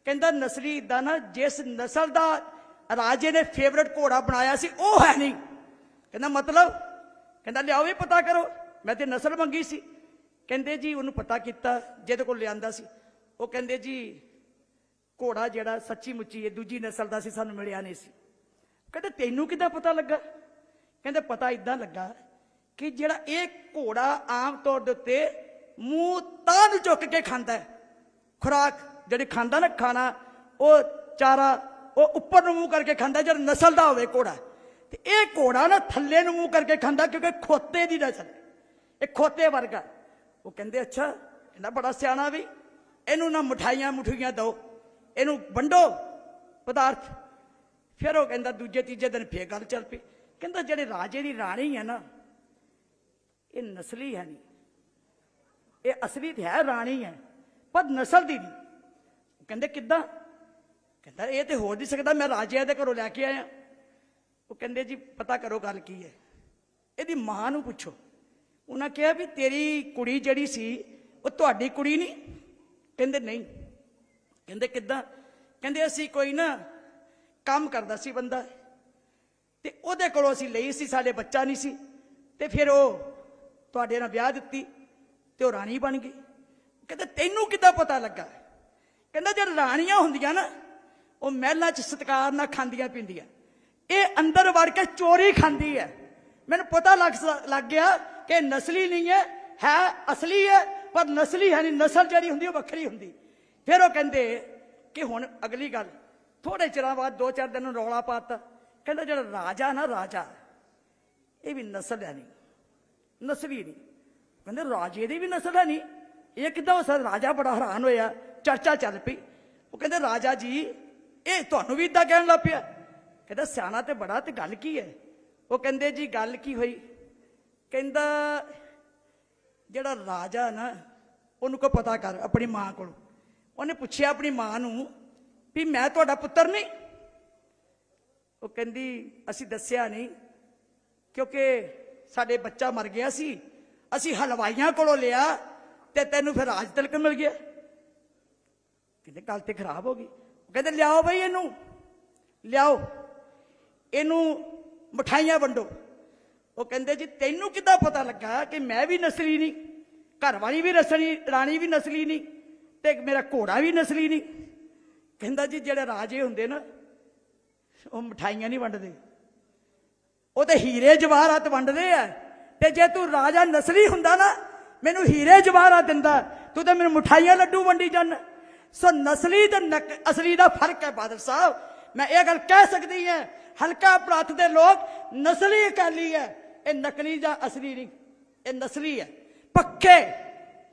ਕਹਿੰਦਾ, ਨਸਲੀ ਦਾ ਨਾ, ਜਿਸ ਨਸਲ ਦਾ ਰਾਜੇ ਨੇ ਫੇਵਰਟ ਘੋੜਾ ਬਣਾਇਆ ਸੀ, ਉਹ ਹੈ ਨਹੀਂ। ਕਹਿੰਦਾ, ਮਤਲਬ? ਕਹਿੰਦਾ, ਲਿਆਓ ਵੀ, ਪਤਾ ਕਰੋ। ਮੈਂ ਤੇ ਨਸਲ ਮੰਗੀ ਸੀ। ਕਹਿੰਦੇ ਜੀ ਉਹਨੂੰ ਪਤਾ ਕੀਤਾ, ਜਿਹਦੇ ਕੋਲ ਲਿਆਂਦਾ ਸੀ। ਉਹ ਕਹਿੰਦੇ ਜੀ, ਘੋੜਾ ਜਿਹੜਾ ਸੱਚੀ ਮੁੱਚੀ ਇਹ ਦੂਜੀ ਨਸਲ ਦਾ ਸੀ, ਸਾਨੂੰ ਮਿਲਿਆ ਨਹੀਂ ਸੀ। ਕਹਿੰਦੇ ਤੈਨੂੰ ਕਿੱਦਾਂ ਪਤਾ ਲੱਗਾ? ਕਹਿੰਦੇ ਪਤਾ ਇਦਾਂ ਲੱਗਾ ਕਿ ਜਿਹੜਾ ਇਹ ਘੋੜਾ ਆਮ ਤੌਰ ਦੇ ਉੱਤੇ ਮੂੰਹ ਤਾਂ ਨੂੰ ਚੁੱਕ ਕੇ ਖਾਂਦਾ ਹੈ। ਖੁਰਾਕ ਜਿਹੜੀ ਖਾਂਦਾ ਨਾ ਖਾਣਾ, ਉਹ ਚਾਰਾ, ਉਹ ਉੱਪਰ ਨੂੰ ਮੂੰਹ ਕਰਕੇ ਖਾਂਦਾ, ਜਿਹੜਾ ਨਸਲ ਦਾ ਹੋਵੇ ਘੋੜਾ। ਤੇ ਇਹ ਘੋੜਾ ਨਾ ਥੱਲੇ ਨੂੰ ਮੂੰਹ ਕਰਕੇ ਖਾਂਦਾ, ਕਿਉਂਕਿ ਖੋਤੇ ਦੀ ਨਸਲ ਇਹ ਖੋਤੇ ਵਰਗਾ ਉਹ ਕਹਿੰਦੇ, ਅੱਛਾ ਕਹਿੰਦਾ ਬੜਾ ਸਿਆਣਾ ਵੀ। ਇਹਨੂੰ ਨਾ ਮਠਾਈਆਂ ਮੁਠੀਆਂ ਦਿਓ, ਇਹਨੂੰ ਵੰਡੋ ਪਦਾਰਥ। ਫਿਰ ਉਹ ਕਹਿੰਦਾ, ਦੂਜੇ ਤੀਜੇ ਦਿਨ ਫੇਰ ਗੱਲ ਚੱਲ ਪਈ। ਕਹਿੰਦਾ, ਜਿਹੜੇ ਰਾਜੇ ਦੀ ਰਾਣੀ ਹੈ ਨਾ, ਇਹ ਨਸਲੀ ਹੈ ਨਹੀਂ। ਇਹ ਅਸਲੀ ਤੇ ਹੈ ਰਾਣੀ ਹੈ, ਪਰ ਨਸਲ ਦੀ ਨਹੀਂ। ਉਹ ਕਹਿੰਦੇ, ਕਿੱਦਾਂ? ਕਹਿੰਦਾ, ਇਹ ਤੇ ਹੋ ਨਹੀਂ ਸਕਦਾ, ਮੈਂ ਰਾਜਿਆਂ ਦੇ ਘਰੋਂ ਲੈ ਕੇ ਆਇਆ। ਉਹ ਕਹਿੰਦੇ, ਜੀ, ਪਤਾ ਕਰੋ ਗੱਲ ਕੀ ਹੈ। ਇਹਦੀ ਮਾਂ ਨੂੰ ਪੁੱਛੋ। ਉਹਨਾਂ ਕਿਹਾ ਵੀ ਤੇਰੀ ਕੁੜੀ ਜਿਹੜੀ ਸੀ, ਉਹ ਤੁਹਾਡੀ ਕੁੜੀ ਨਹੀਂ। ਕਹਿੰਦੇ ਨਹੀਂ। ਕਹਿੰਦੇ ਕਿੱਦਾਂ? ਕਹਿੰਦੇ ਅਸੀਂ ਕੋਈ ਨਾ ਕੰਮ ਕਰਦਾ ਸੀ ਬੰਦਾ। ਤੇ ਉਹਦੇ ਕੋਲੋਂ ਅਸੀਂ ਲਈ ਸੀ, ਸਾਡੇ ਬੱਚਾ ਨਹੀਂ ਸੀ। ਤੇ ਫਿਰ ਉਹ ਤੁਹਾਡੇ ਨਾਲ ਵਿਆਹ ਦਿੱਤੀ ਤੇ ਉਹ ਰਾਣੀ ਬਣ ਗਈ। ਕਹਿੰਦੇ ਤੈਨੂੰ ਕਿੱਦਾਂ ਪਤਾ ਲੱਗਾ? ਕਹਿੰਦਾ ਜਦ ਰਾਣੀਆਂ ਹੁੰਦੀਆਂ ਨਾ, ਉਹ ਮਹਿਲਾਂ 'ਚ ਸਤਕਾਰ ਨਾਲ ਖਾਂਦੀਆਂ ਪੀਂਦੀਆਂ। ਇਹ ਅੰਦਰ ਵੜ ਕੇ ਚੋਰੀ ਖਾਂਦੀ ਹੈ। ਮੈਨੂੰ ਪਤਾ ਲੱਗ ਲੱਗ ਗਿਆ ਕਿ ਨਸਲੀ ਨਹੀਂ ਹੈ ਹੈ ਅਸਲੀ ਹੈ, ਪਰ ਨਸਲੀ ਹੈ ਨਹੀਂ ਨਸਲ ਜਿਹੜੀ ਹੁੰਦੀ, ਉਹ ਵੱਖਰੀ ਹੁੰਦੀ। ਫਿਰ ਉਹ ਕਹਿੰਦੇ ਕਿ ਹੁਣ ਅਗਲੀ ਗੱਲ ਥੋੜੇ ਚਿਰਾਂ ਬਾਅਦ ਦੋ ਚਾਰ ਦਿਨ ਨੂੰ ਰੌਲਾ ਪਾਤਾ। ਕਹਿੰਦਾ ਜਿਹੜਾ ਰਾਜਾ ਨਾ ਰਾਜਾ, ਇਹ ਵੀ ਨਸਲ ਹੈ ਨਹੀਂ, ਨਸਲੀ ਨਹੀਂ। ਕਹਿੰਦੇ ਰਾਜੇ ਦੀ ਵੀ ਨਸਲ ਹੈ ਨਹੀਂ ਇਹ ਕਿੱਦਾਂ ਹੋ ਸਕਦਾ ਰਾਜਾ ਬੜਾ ਹੈਰਾਨ ਹੋਇਆ, ਚਰਚਾ ਚੱਲ ਪਈ। ਉਹ ਕਹਿੰਦੇ ਰਾਜਾ ਜੀ, ਇਹ ਤੁਹਾਨੂੰ ਵੀ ਇਦਾਂ ਕਹਿਣ ਲੱਗ ਪਿਆ। ਕਹਿੰਦਾ ਸਿਆਣਾ ਤੇ ਬੜਾ ਤੇ ਗੱਲ ਕੀ ਹੈ? ਉਹ ਕਹਿੰਦੇ ਜੀ, ਗੱਲ ਕੀ ਹੋਈ? ਕਹਿੰਦਾ, ਜਿਹੜਾ ਰਾਜਾ ਨਾ, ਉਹਨੂੰ ਕੋ ਪਤਾ ਕਰ ਆਪਣੀ ਮਾਂ ਕੋਲ। ਉਹਨੇ ਪੁੱਛਿਆ ਆਪਣੀ ਮਾਂ ਨੂੰ ਵੀ ਮੈਂ ਤੁਹਾਡਾ ਪੁੱਤਰ ਨਹੀਂ। ਉਹ ਕਹਿੰਦੀ, ਅਸੀਂ ਦੱਸਿਆ ਨਹੀਂ, ਕਿਉਂਕਿ ਸਾਡੇ ਬੱਚਾ ਮਰ ਗਿਆ ਸੀ, ਅਸੀਂ ਹਲਵਾਈਆਂ ਕੋਲੋਂ ਲਿਆ ਤੇ ਤੈਨੂੰ ਫਿਰ ਰਾਜ ਤਿਲਕ ਮਿਲ ਗਿਆ। ਕਹਿੰਦੇ, ਗੱਲ ਤੇ ਖਰਾਬ ਹੋ ਗਈ। ਉਹ ਕਹਿੰਦੇ, ਲਿਆਓ ਬਈ ਇਹਨੂੰ, ਲਿਆਓ। ਇਹਨੂੰ ਮਠਾਈਆਂ ਵੰਡੋ। ਉਹ ਕਹਿੰਦੇ ਜੀ, ਤੈਨੂੰ ਕਿੱਦਾਂ ਪਤਾ ਲੱਗਾ ਕਿ ਮੈਂ ਵੀ ਨਸਲੀ ਨਹੀਂ? ਘਰ ਵਾਲੀ ਵੀ ਨਸਲੀ, ਰਾਣੀ ਵੀ ਨਸਲੀ ਨਹੀਂ ਤੇ ਮੇਰਾ ਘੋੜਾ ਵੀ ਨਸਲੀ ਨਹੀਂ? ਕਹਿੰਦਾ ਜੀ, ਜਿਹੜੇ ਰਾਜੇ ਹੁੰਦੇ ਨਾ, ਉਹ ਮਠਾਈਆਂ ਨਹੀਂ ਵੰਡਦੇ। ਉਹ ਤੇ ਹੀਰੇ ਜਵਾਹਰਾਤ ਵੰਡਦੇ ਆ। ਤੇ ਜੇ ਤੂੰ ਰਾਜਾ ਨਸਲੀ ਹੁੰਦਾ ਨਾ, ਮੈਨੂੰ ਹੀਰੇ ਜਵਾਹਰਾਤ ਦਿੰਦਾ। ਤੂੰ ਤੇ ਮੈਨੂੰ ਮਠਾਈਆਂ ਲੱਡੂ ਵੰਡੀ ਜਾਂਦਾ ਸੋ ਨਸਲੀ ਤੇ ਨਕ- ਅਸਲੀ ਦਾ ਫ਼ਰਕ ਹੈ ਬਾਦਲ ਸਾਹਿਬ। ਮੈਂ ਇਹ ਗੱਲ ਕਹਿ ਸਕਦੀ ਹਾਂ ਹਲਕਾ ਪ੍ਰਾਂਤ ਦੇ ਲੋਕ ਨਸਲੀ ਅਕਾਲੀ ਹੈ। ਇਹ ਨਕਲੀ ਜਾਂ ਅਸਲੀ ਨਹੀਂ, ਇਹ ਨਸਲੀ ਹੈ। ਪੱਕੇ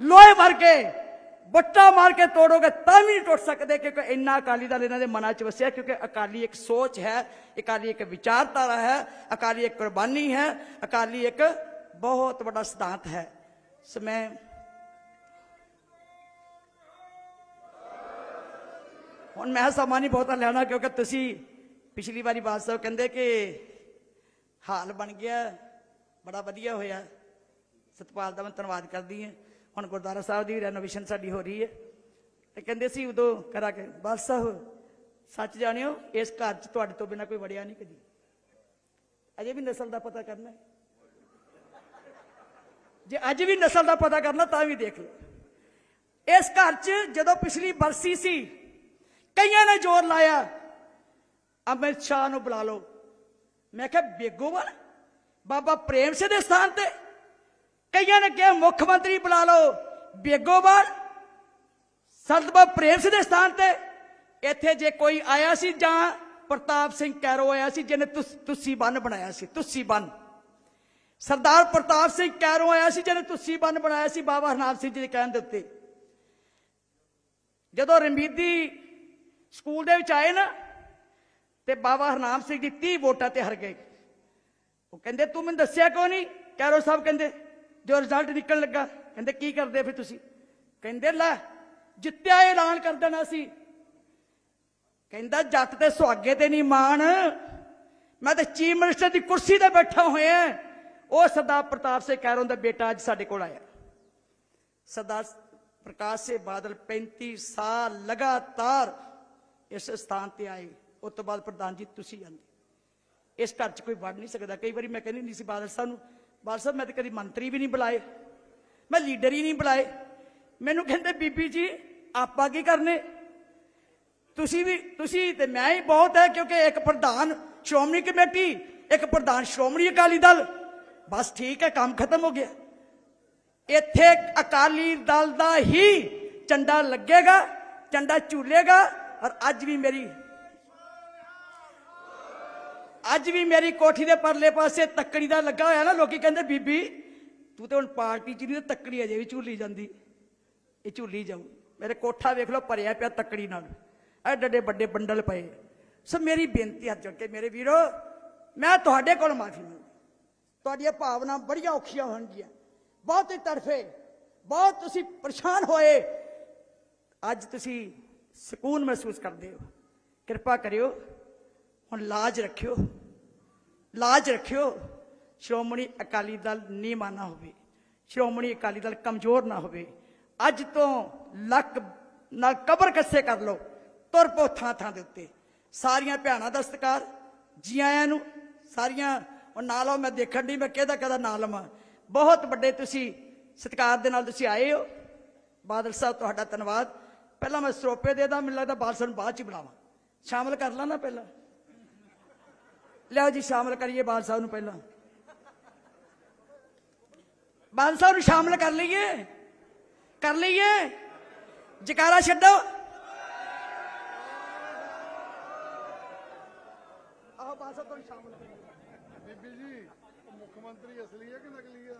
ਲੋਹੇ ਵਰਗੇ ਬੱਟਾ ਮਾਰ ਕੇ ਤੋੜੋਗੇ ਤਾਂ ਵੀ ਨਹੀਂ ਟੁੱਟ ਸਕਦੇ, ਕਿਉਂਕਿ ਇੰਨਾ ਅਕਾਲੀ ਦਲ ਇਹਨਾਂ ਦੇ ਮਨਾਂ 'ਚ ਵਸਿਆ, ਕਿਉਂਕਿ ਅਕਾਲੀ ਇੱਕ ਸੋਚ ਹੈ, ਅਕਾਲੀ ਇੱਕ ਵਿਚਾਰਧਾਰਾ ਹੈ, ਅਕਾਲੀ ਇੱਕ ਕੁਰਬਾਨੀ ਹੈ, ਅਕਾਲੀ ਇੱਕ ਬਹੁਤ ਵੱਡਾ ਸਿਧਾਂਤ ਹੈ। ਸੋ ਮੈਂ ਹੁਣ ਮੈਂ ਸਮਾਂ ਨਹੀਂ ਬਹੁਤਾ ਲੈਣਾ, ਕਿਉਂਕਿ ਤੁਸੀਂ ਪਿਛਲੀ ਵਾਰੀ ਬਾਤ ਸਾਹਿਬ ਕਹਿੰਦੇ ਕਿ ਹਾਲ ਬਣ ਗਿਆ। ਬੜਾ ਵਧੀਆ ਹੋਇਆ। ਸਤਪਾਲ ਦਾ ਮੈਂ ਧੰਨਵਾਦ ਕਰਦੀ ਹਾਂ। ਹੁਣ ਗੁਰਦੁਆਰਾ ਸਾਹਿਬ ਦੀ ਰੈਨੋਵੇਸ਼ਨ ਸਾਡੀ ਹੋ ਰਹੀ ਹੈ। ਤੇ ਕਹਿੰਦੇ ਸੀ ਉਦੋਂ ਕਰਾ ਕੇ ਬਸ ਸਾਹਿਬ, ਸੱਚ ਜਾਣਿਓ, ਇਸ ਘਰ 'ਚ ਤੁਹਾਡੇ ਤੋਂ ਬਿਨਾ ਕੋਈ ਵੜਿਆ ਨਹੀਂ ਕਦੀ। ਅਜੇ ਵੀ ਨਸਲ ਦਾ ਪਤਾ ਕਰਨਾ ਜੇ ਅੱਜ ਵੀ ਨਸਲ ਦਾ ਪਤਾ ਕਰਨਾ, ਤਾਂ ਵੀ ਦੇਖ ਲਓ। ਇਸ ਘਰ 'ਚ ਜਦੋਂ ਪਿਛਲੀ ਬਰਸੀ ਸੀ, ਕਈਆਂ ਨੇ ਜ਼ੋਰ ਲਾਇਆ, ਅਮਿਤ ਸ਼ਾਹ ਨੂੰ ਬੁਲਾ ਲਓ। ਮੈਂ ਕਿਹਾ, ਬੇਗੋਵਾਲ ਬਾਬਾ ਪ੍ਰੇਮ ਸਿੰਘ ਦੇ ਸਥਾਨ ਤੇ। ਕਈਆਂ ਨੇ ਕਿਹਾ, ਮੁੱਖ ਮੰਤਰੀ ਬੁਲਾ ਲਓ ਬੇਗੋਵਾਲ ਸੰਤ ਬਾਬਾ ਪ੍ਰੇਮ ਸਿੰਘ ਦੇ ਸਥਾਨ ਤੇ। ਇੱਥੇ ਜੇ ਕੋਈ ਆਇਆ ਸੀ ਜਾਂ ਪ੍ਰਤਾਪ ਸਿੰਘ ਕੈਰੋ ਆਇਆ ਸੀ, ਜਿਹਨੇ ਤੁਸ- ਤੁਸੀਂ ਬੰਨ ਬਣਾਇਆ ਸੀ, ਤੁਸੀਂ ਬੰਨ। ਸਰਦਾਰ ਪ੍ਰਤਾਪ ਸਿੰਘ ਕੈਰੋ ਆਇਆ ਸੀ, ਜਿਹਨੇ ਤੁਸੀਂ ਬੰਨ ਬਣਾਇਆ ਸੀ, ਬਾਬਾ ਹਰਨਾਮ ਸਿੰਘ ਜੀ ਦੇ ਕਹਿਣ ਦੇ ਉੱਤੇ। ਜਦੋਂ ਰਮੀਦੀ ਸਕੂਲ ਦੇ ਵਿੱਚ ਆਏ ਨਾ, ਤੇ ਬਾਬਾ ਹਰਨਾਮ ਸਿੰਘ ਜੀ 30 ਵੋਟਾਂ ਤੇ ਹਰ ਗਏ। ਉਹ ਕਹਿੰਦੇ, ਤੂੰ ਮੈਨੂੰ ਦੱਸਿਆ ਕਿਉਂ ਨਹੀਂ? ਕੈਰੋ ਸਾਹਿਬ ਕਹਿੰਦੇ, ਜੋ ਰਿਜ਼ਲਟ ਨਿਕਲਣ ਲੱਗਾ। ਕਹਿੰਦੇ, ਕੀ ਕਰਦੇ ਫਿਰ ਤੁਸੀਂ? ਕਹਿੰਦੇ, ਲੈ, ਜਿੱਤਿਆ ਐਲਾਨ ਕਰ ਦੇਣਾ ਸੀ। ਕਹਿੰਦਾ, ਜੱਟ ਤੇ ਸੁਹਾਗੇ ਤੇ ਨਹੀਂ ਮਾਣ। ਮੈਂ ਤੇ ਚੀਫ ਮਿਨਿਸਟਰ ਦੀ ਕੁਰਸੀ ਤੇ ਬੈਠਾ ਹੋਇਆ ਉਹ ਸਰਦਾਰ ਪ੍ਰਤਾਪ ਸਿੰਘ ਕੈਰੋਂ ਦਾ ਬੇਟਾ ਅੱਜ ਸਾਡੇ ਕੋਲ ਆਇਆ। ਸਰਦਾਰ ਪ੍ਰਕਾਸ਼ ਸਿੰਘ ਬਾਦਲ 35 ਸਾਲ ਲਗਾਤਾਰ ਇਸ ਸਥਾਨ ਤੇ ਆਏ। ਉਸ ਤੋਂ ਬਾਅਦ ਪ੍ਰਧਾਨ ਜੀ, ਤੁਸੀਂ ਜਾਂਦੇ ਇਸ ਘਰ 'ਚ ਕੋਈ ਵੜ ਨਹੀਂ ਸਕਦਾ। ਕਈ ਵਾਰੀ ਮੈਂ ਕਹਿੰਦੀ ਨਹੀਂ ਸੀ, ਬਾਦਲ ਸਾਹਿਬ ਨੂੰ, ਬਾਦਲ ਸਾਹਿਬ, ਮੈਂ ਤਾਂ ਕਦੀ ਮੰਤਰੀ ਵੀ ਨਹੀਂ ਬੁਲਾਏ, ਮੈਂ ਲੀਡਰ ਹੀ ਨਹੀਂ ਬੁਲਾਏ। ਮੈਨੂੰ ਕਹਿੰਦੇ, ਬੀਬੀ ਜੀ, ਆਪਾਂ ਕੀ ਕਰਨੇ? ਤੁਸੀਂ ਵੀ, ਤੁਸੀਂ ਤੇ ਮੈਂ ਹੀ ਬਹੁਤ ਹੈ, ਕਿਉਂਕਿ ਇੱਕ ਪ੍ਰਧਾਨ ਸ਼੍ਰੋਮਣੀ ਕਮੇਟੀ, ਇੱਕ ਪ੍ਰਧਾਨ ਸ਼੍ਰੋਮਣੀ ਅਕਾਲੀ ਦਲ, ਬਸ ਠੀਕ ਹੈ, ਕੰਮ ਖਤਮ ਹੋ ਗਿਆ। ਇੱਥੇ ਅਕਾਲੀ ਦਲ ਦਾ ਹੀ ਝੰਡਾ ਲੱਗੇਗਾ, ਝੰਡਾ ਝੂਲੇਗਾ, ਔਰ ਅੱਜ ਵੀ ਮੇਰੀ ਅੱਜ ਵੀ ਮੇਰੀ ਕੋਠੀ ਦੇ ਪਰਲੇ ਪਾਸੇ ਤੱਕੜੀ ਦਾ ਲੱਗਾ ਹੋਇਆ ਨਾ, ਲੋਕੀ ਕਹਿੰਦੇ, ਬੀਬੀ, ਤੂੰ ਤੇ ਹੁਣ ਪਾਰਟੀ ਚ ਨਹੀਂ ਤੱਕੜੀ ਅਜੇ ਵੀ ਝੂਲੀ ਜਾਂਦੀ। ਇਹ ਝੂਲੀ ਜਾਊ। ਮੇਰੇ ਕੋਠਾ ਵੇਖ ਲਓ, ਭਰਿਆ ਪਿਆ ਤੱਕੜੀ ਨਾਲ। ਐਡੇ ਐਡੇ ਵੱਡੇ ਬੰਡਲ ਪਏ। ਸੋ ਮੇਰੀ ਬੇਨਤੀ ਹੱਥ ਜੋੜ ਕੇ ਮੇਰੇ ਵੀਰੋ, ਮੈਂ ਤੁਹਾਡੇ ਕੋਲ ਮਾਫੀ ਮੰਗਦਾ। ਤੁਹਾਡੀਆਂ ਭਾਵਨਾ ਬੜੀਆਂ ਔਖੀਆਂ ਹੋਣਗੀਆਂ। ਬਹੁਤ ਹੀ ਤੜਫੇ, ਬਹੁਤ ਤੁਸੀਂ ਪਰੇਸ਼ਾਨ ਹੋਏ। ਅੱਜ ਤੁਸੀਂ ਸਕੂਨ ਮਹਿਸੂਸ ਕਰਦੇ ਹੋ। ਕਿਰਪਾ ਕਰਿਓ। ਹੁਣ ਲਾਜ ਰੱਖਿਓ। ਲਾਜ ਰੱਖਿਓ। ਸ਼੍ਰੋਮਣੀ ਅਕਾਲੀ ਦਲ ਨੀਵਾਂ ਨਾ ਹੋਵੇ। ਸ਼੍ਰੋਮਣੀ ਅਕਾਲੀ ਦਲ ਕਮਜ਼ੋਰ ਨਾ ਹੋਵੇ। ਅੱਜ ਤੋਂ ਲੱਕ ਨਾਲ ਕਬਰ ਕੱਸੇ ਕਰ ਲਓ। ਤੁਰ ਪੋ ਥਾਂ ਥਾਂ ਦੇ ਉੱਤੇ। ਸਾਰੀਆਂ ਭੈਣਾਂ ਦਾ ਸਤਿਕਾਰ ਜੀ ਆਇਆਂ ਨੂੰ ਸਾਰੀਆਂ, ਉਹ ਨਾਲ ਆਓ ਮੈਂ ਦੇਖਣ ਦੀ ਮੈਂ ਕਿਹਦਾ ਕਿਹਦਾ ਨਾਂ ਲਵਾਂ। ਬਹੁਤ ਵੱਡੇ ਤੁਸੀਂ ਸਤਿਕਾਰ ਦੇ ਨਾਲ ਤੁਸੀਂ ਆਏ ਹੋ। ਬਾਦਲ ਸਾਹਿਬ, ਤੁਹਾਡਾ ਧੰਨਵਾਦ। ਪਹਿਲਾਂ ਮੈਂ ਸਰੋਪੇ ਦੇ ਦਾ, ਮੈਨੂੰ ਲੱਗਦਾ ਬਾਦਲ ਸਾਹਿਬ ਨੂੰ ਬਾਅਦ ਚ ਬੁਲਾਵਾਂ। ਸ਼ਾਮਲ ਕਰ ਲਾਂ ਨਾ ਪਹਿਲਾਂ। ਲਿਆਓ ਜੀ ਸ਼ਾਮਲ ਕਰੀਏ ਬਾਦਲ ਸਾਹਿਬ ਨੂੰ ਪਹਿਲਾਂ। ਬਾਦਲ ਸਾਹਿਬ ਨੂੰ ਸ਼ਾਮਲ ਕਰ ਲਈਏ। ਕਰ ਲਈਏ। ਜਕਾਰਾ ਛੱਡੋ। ਆਹ ਬਾਦਲ ਸਾਹਿਬ ਤੁਹਾਨੂੰ ਸ਼ਾਮਲ ਕਰੀਏ। ਬੀਬੀ ਜੀ ਮੁੱਖ ਮੰਤਰੀ ਅਸਲੀ ਹੈ ਕਿ ਨਕਲੀ ਹੈ?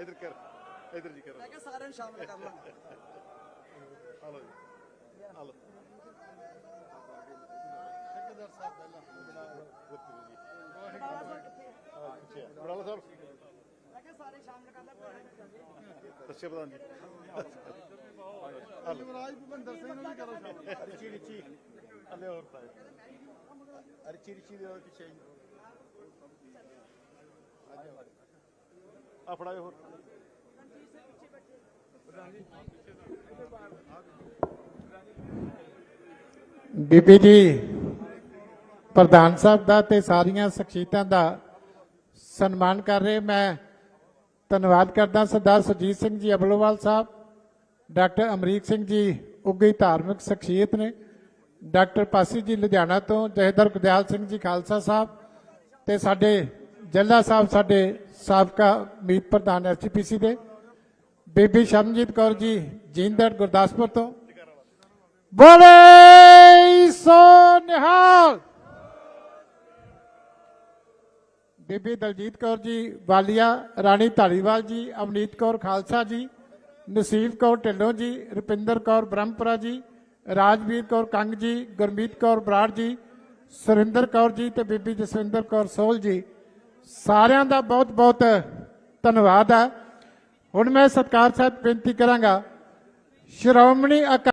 ਇਧਰ ਕਰ ਇਧਰ ਜੀ ਕਰੋ। ਮੈਂ ਕਿਹਾ ਸਾਰਿਆਂ ਨੂੰ ਸ਼ਾਮਲ ਕਰ ਲਾਂ ਹਲੋ ਜੀ। ਹਲੋ। ਠੇਕੇਦਾਰ ਸਾਹਿਬ ਪਹਿਲਾਂ ਗੁਰਪ੍ਰੀਤ ਜੀ। ਬੜਾਲਾ ਸਾਹਿਬ ਮੈਂ ਕਿਹਾ ਸਾਰੇ ਸ਼ਾਮਲ ਕਰ ਲਾਂ ਦੱਸਿਓ ਪ੍ਰਧਾਨ ਜੀ। ਯੁਵਰਾਜ ਭੁਪਿੰਦਰ ਸਿੰਘ ਨੂੰ ਵੀ ਕਰੋ ਸ਼ਾਮਲ। ਰਿਚੀ ਰਿਚੀ। ਹਲੇ ਹੋਰ ਤਾਂ ਰਿਚੀ ਰਿਚੀ ਦੇ ਪਿੱਛੇ ਜੀ ਆ ਫੜਾਓ ਹੋਰ। ਬੀਬੀ ਜੀ, ਪ੍ਰਧਾਨ ਸਾਹਿਬ ਦਾ ਤੇ ਸਾਰੀਆਂ ਸ਼ਖਸੀਅਤਾਂ ਦਾ ਸਨਮਾਨ ਕਰ ਰਹੇ ਮੈਂ। ਧੰਨਵਾਦ ਕਰਦਾ ਸਰਦਾਰ ਸੁਜੀਤ ਸਿੰਘ ਜੀ ਅਬਲੋਵਾਲ ਸਾਹਿਬ, ਡਾਕਟਰ ਅਮਰੀਕ ਸਿੰਘ ਜੀ ਉੱਗੀ ਧਾਰਮਿਕ ਸ਼ਖਸੀਅਤ ਨੇ। ਡਾਕਟਰ ਪਾਸੀ ਜੀ ਲੁਧਿਆਣਾ ਤੋਂ, ਜਹੇਦਰ ਗੁਦਿਆਲ ਸਿੰਘ ਜੀ ਖਾਲਸਾ ਸਾਹਿਬ ਤੇ ਸਾਡੇ ਜੱਲਾ ਸਾਹਿਬ ਸਾਡੇ ਸਾਬਕਾ ਮੀਤ ਪ੍ਰਧਾਨ ਐਸਜੀਪੀਸੀ ਦੇ ਬੀਬੀ ਸ਼ਰਮਜੀਤ ਕੌਰ ਜੀ ਜੀਂਦੜ ਗੁਰਦਾਸਪੁਰ ਤੋਂ ਬੋਲੇ ਸੋ ਨਿਹਾਲ ਬੀਬੀ ਦਲਜੀਤ ਕੌਰ ਜੀ ਵਾਲੀਆ ਰਾਣੀ ਢਾਲੀਵਾਲ ਜੀ ਅਵਨੀਤ ਕੌਰ ਖਾਲਸਾ ਜੀ ਨਸੀਬ ਕੌਰ ਢਿੱਲੋਂ ਜੀ ਰੁਪਿੰਦਰ ਕੌਰ ਬ੍ਰਹਮਪੁਰਾ ਜੀ ਰਾਜਵੀਰ ਕੌਰ ਕੰਗ ਜੀ ਗੁਰਮੀਤ ਕੌਰ ਬਰਾੜ ਜੀ ਸੁਰਿੰਦਰ ਕੌਰ ਜੀ ਤੇ ਬੀਬੀ ਜਸਵਿੰਦਰ ਕੌਰ ਸੋਲ ਜੀ ਸਾਰਿਆਂ ਦਾ ਬਹੁਤ ਬਹੁਤ ਧੰਨਵਾਦ ਹੈ। ਹੁਣ ਮੈਂ ਸਤਕਾਰ ਸਾਹਿਬ ਬੇਨਤੀ ਕਰਾਂਗਾ। ਸ਼੍ਰੋਮਣੀ ਅਕਾ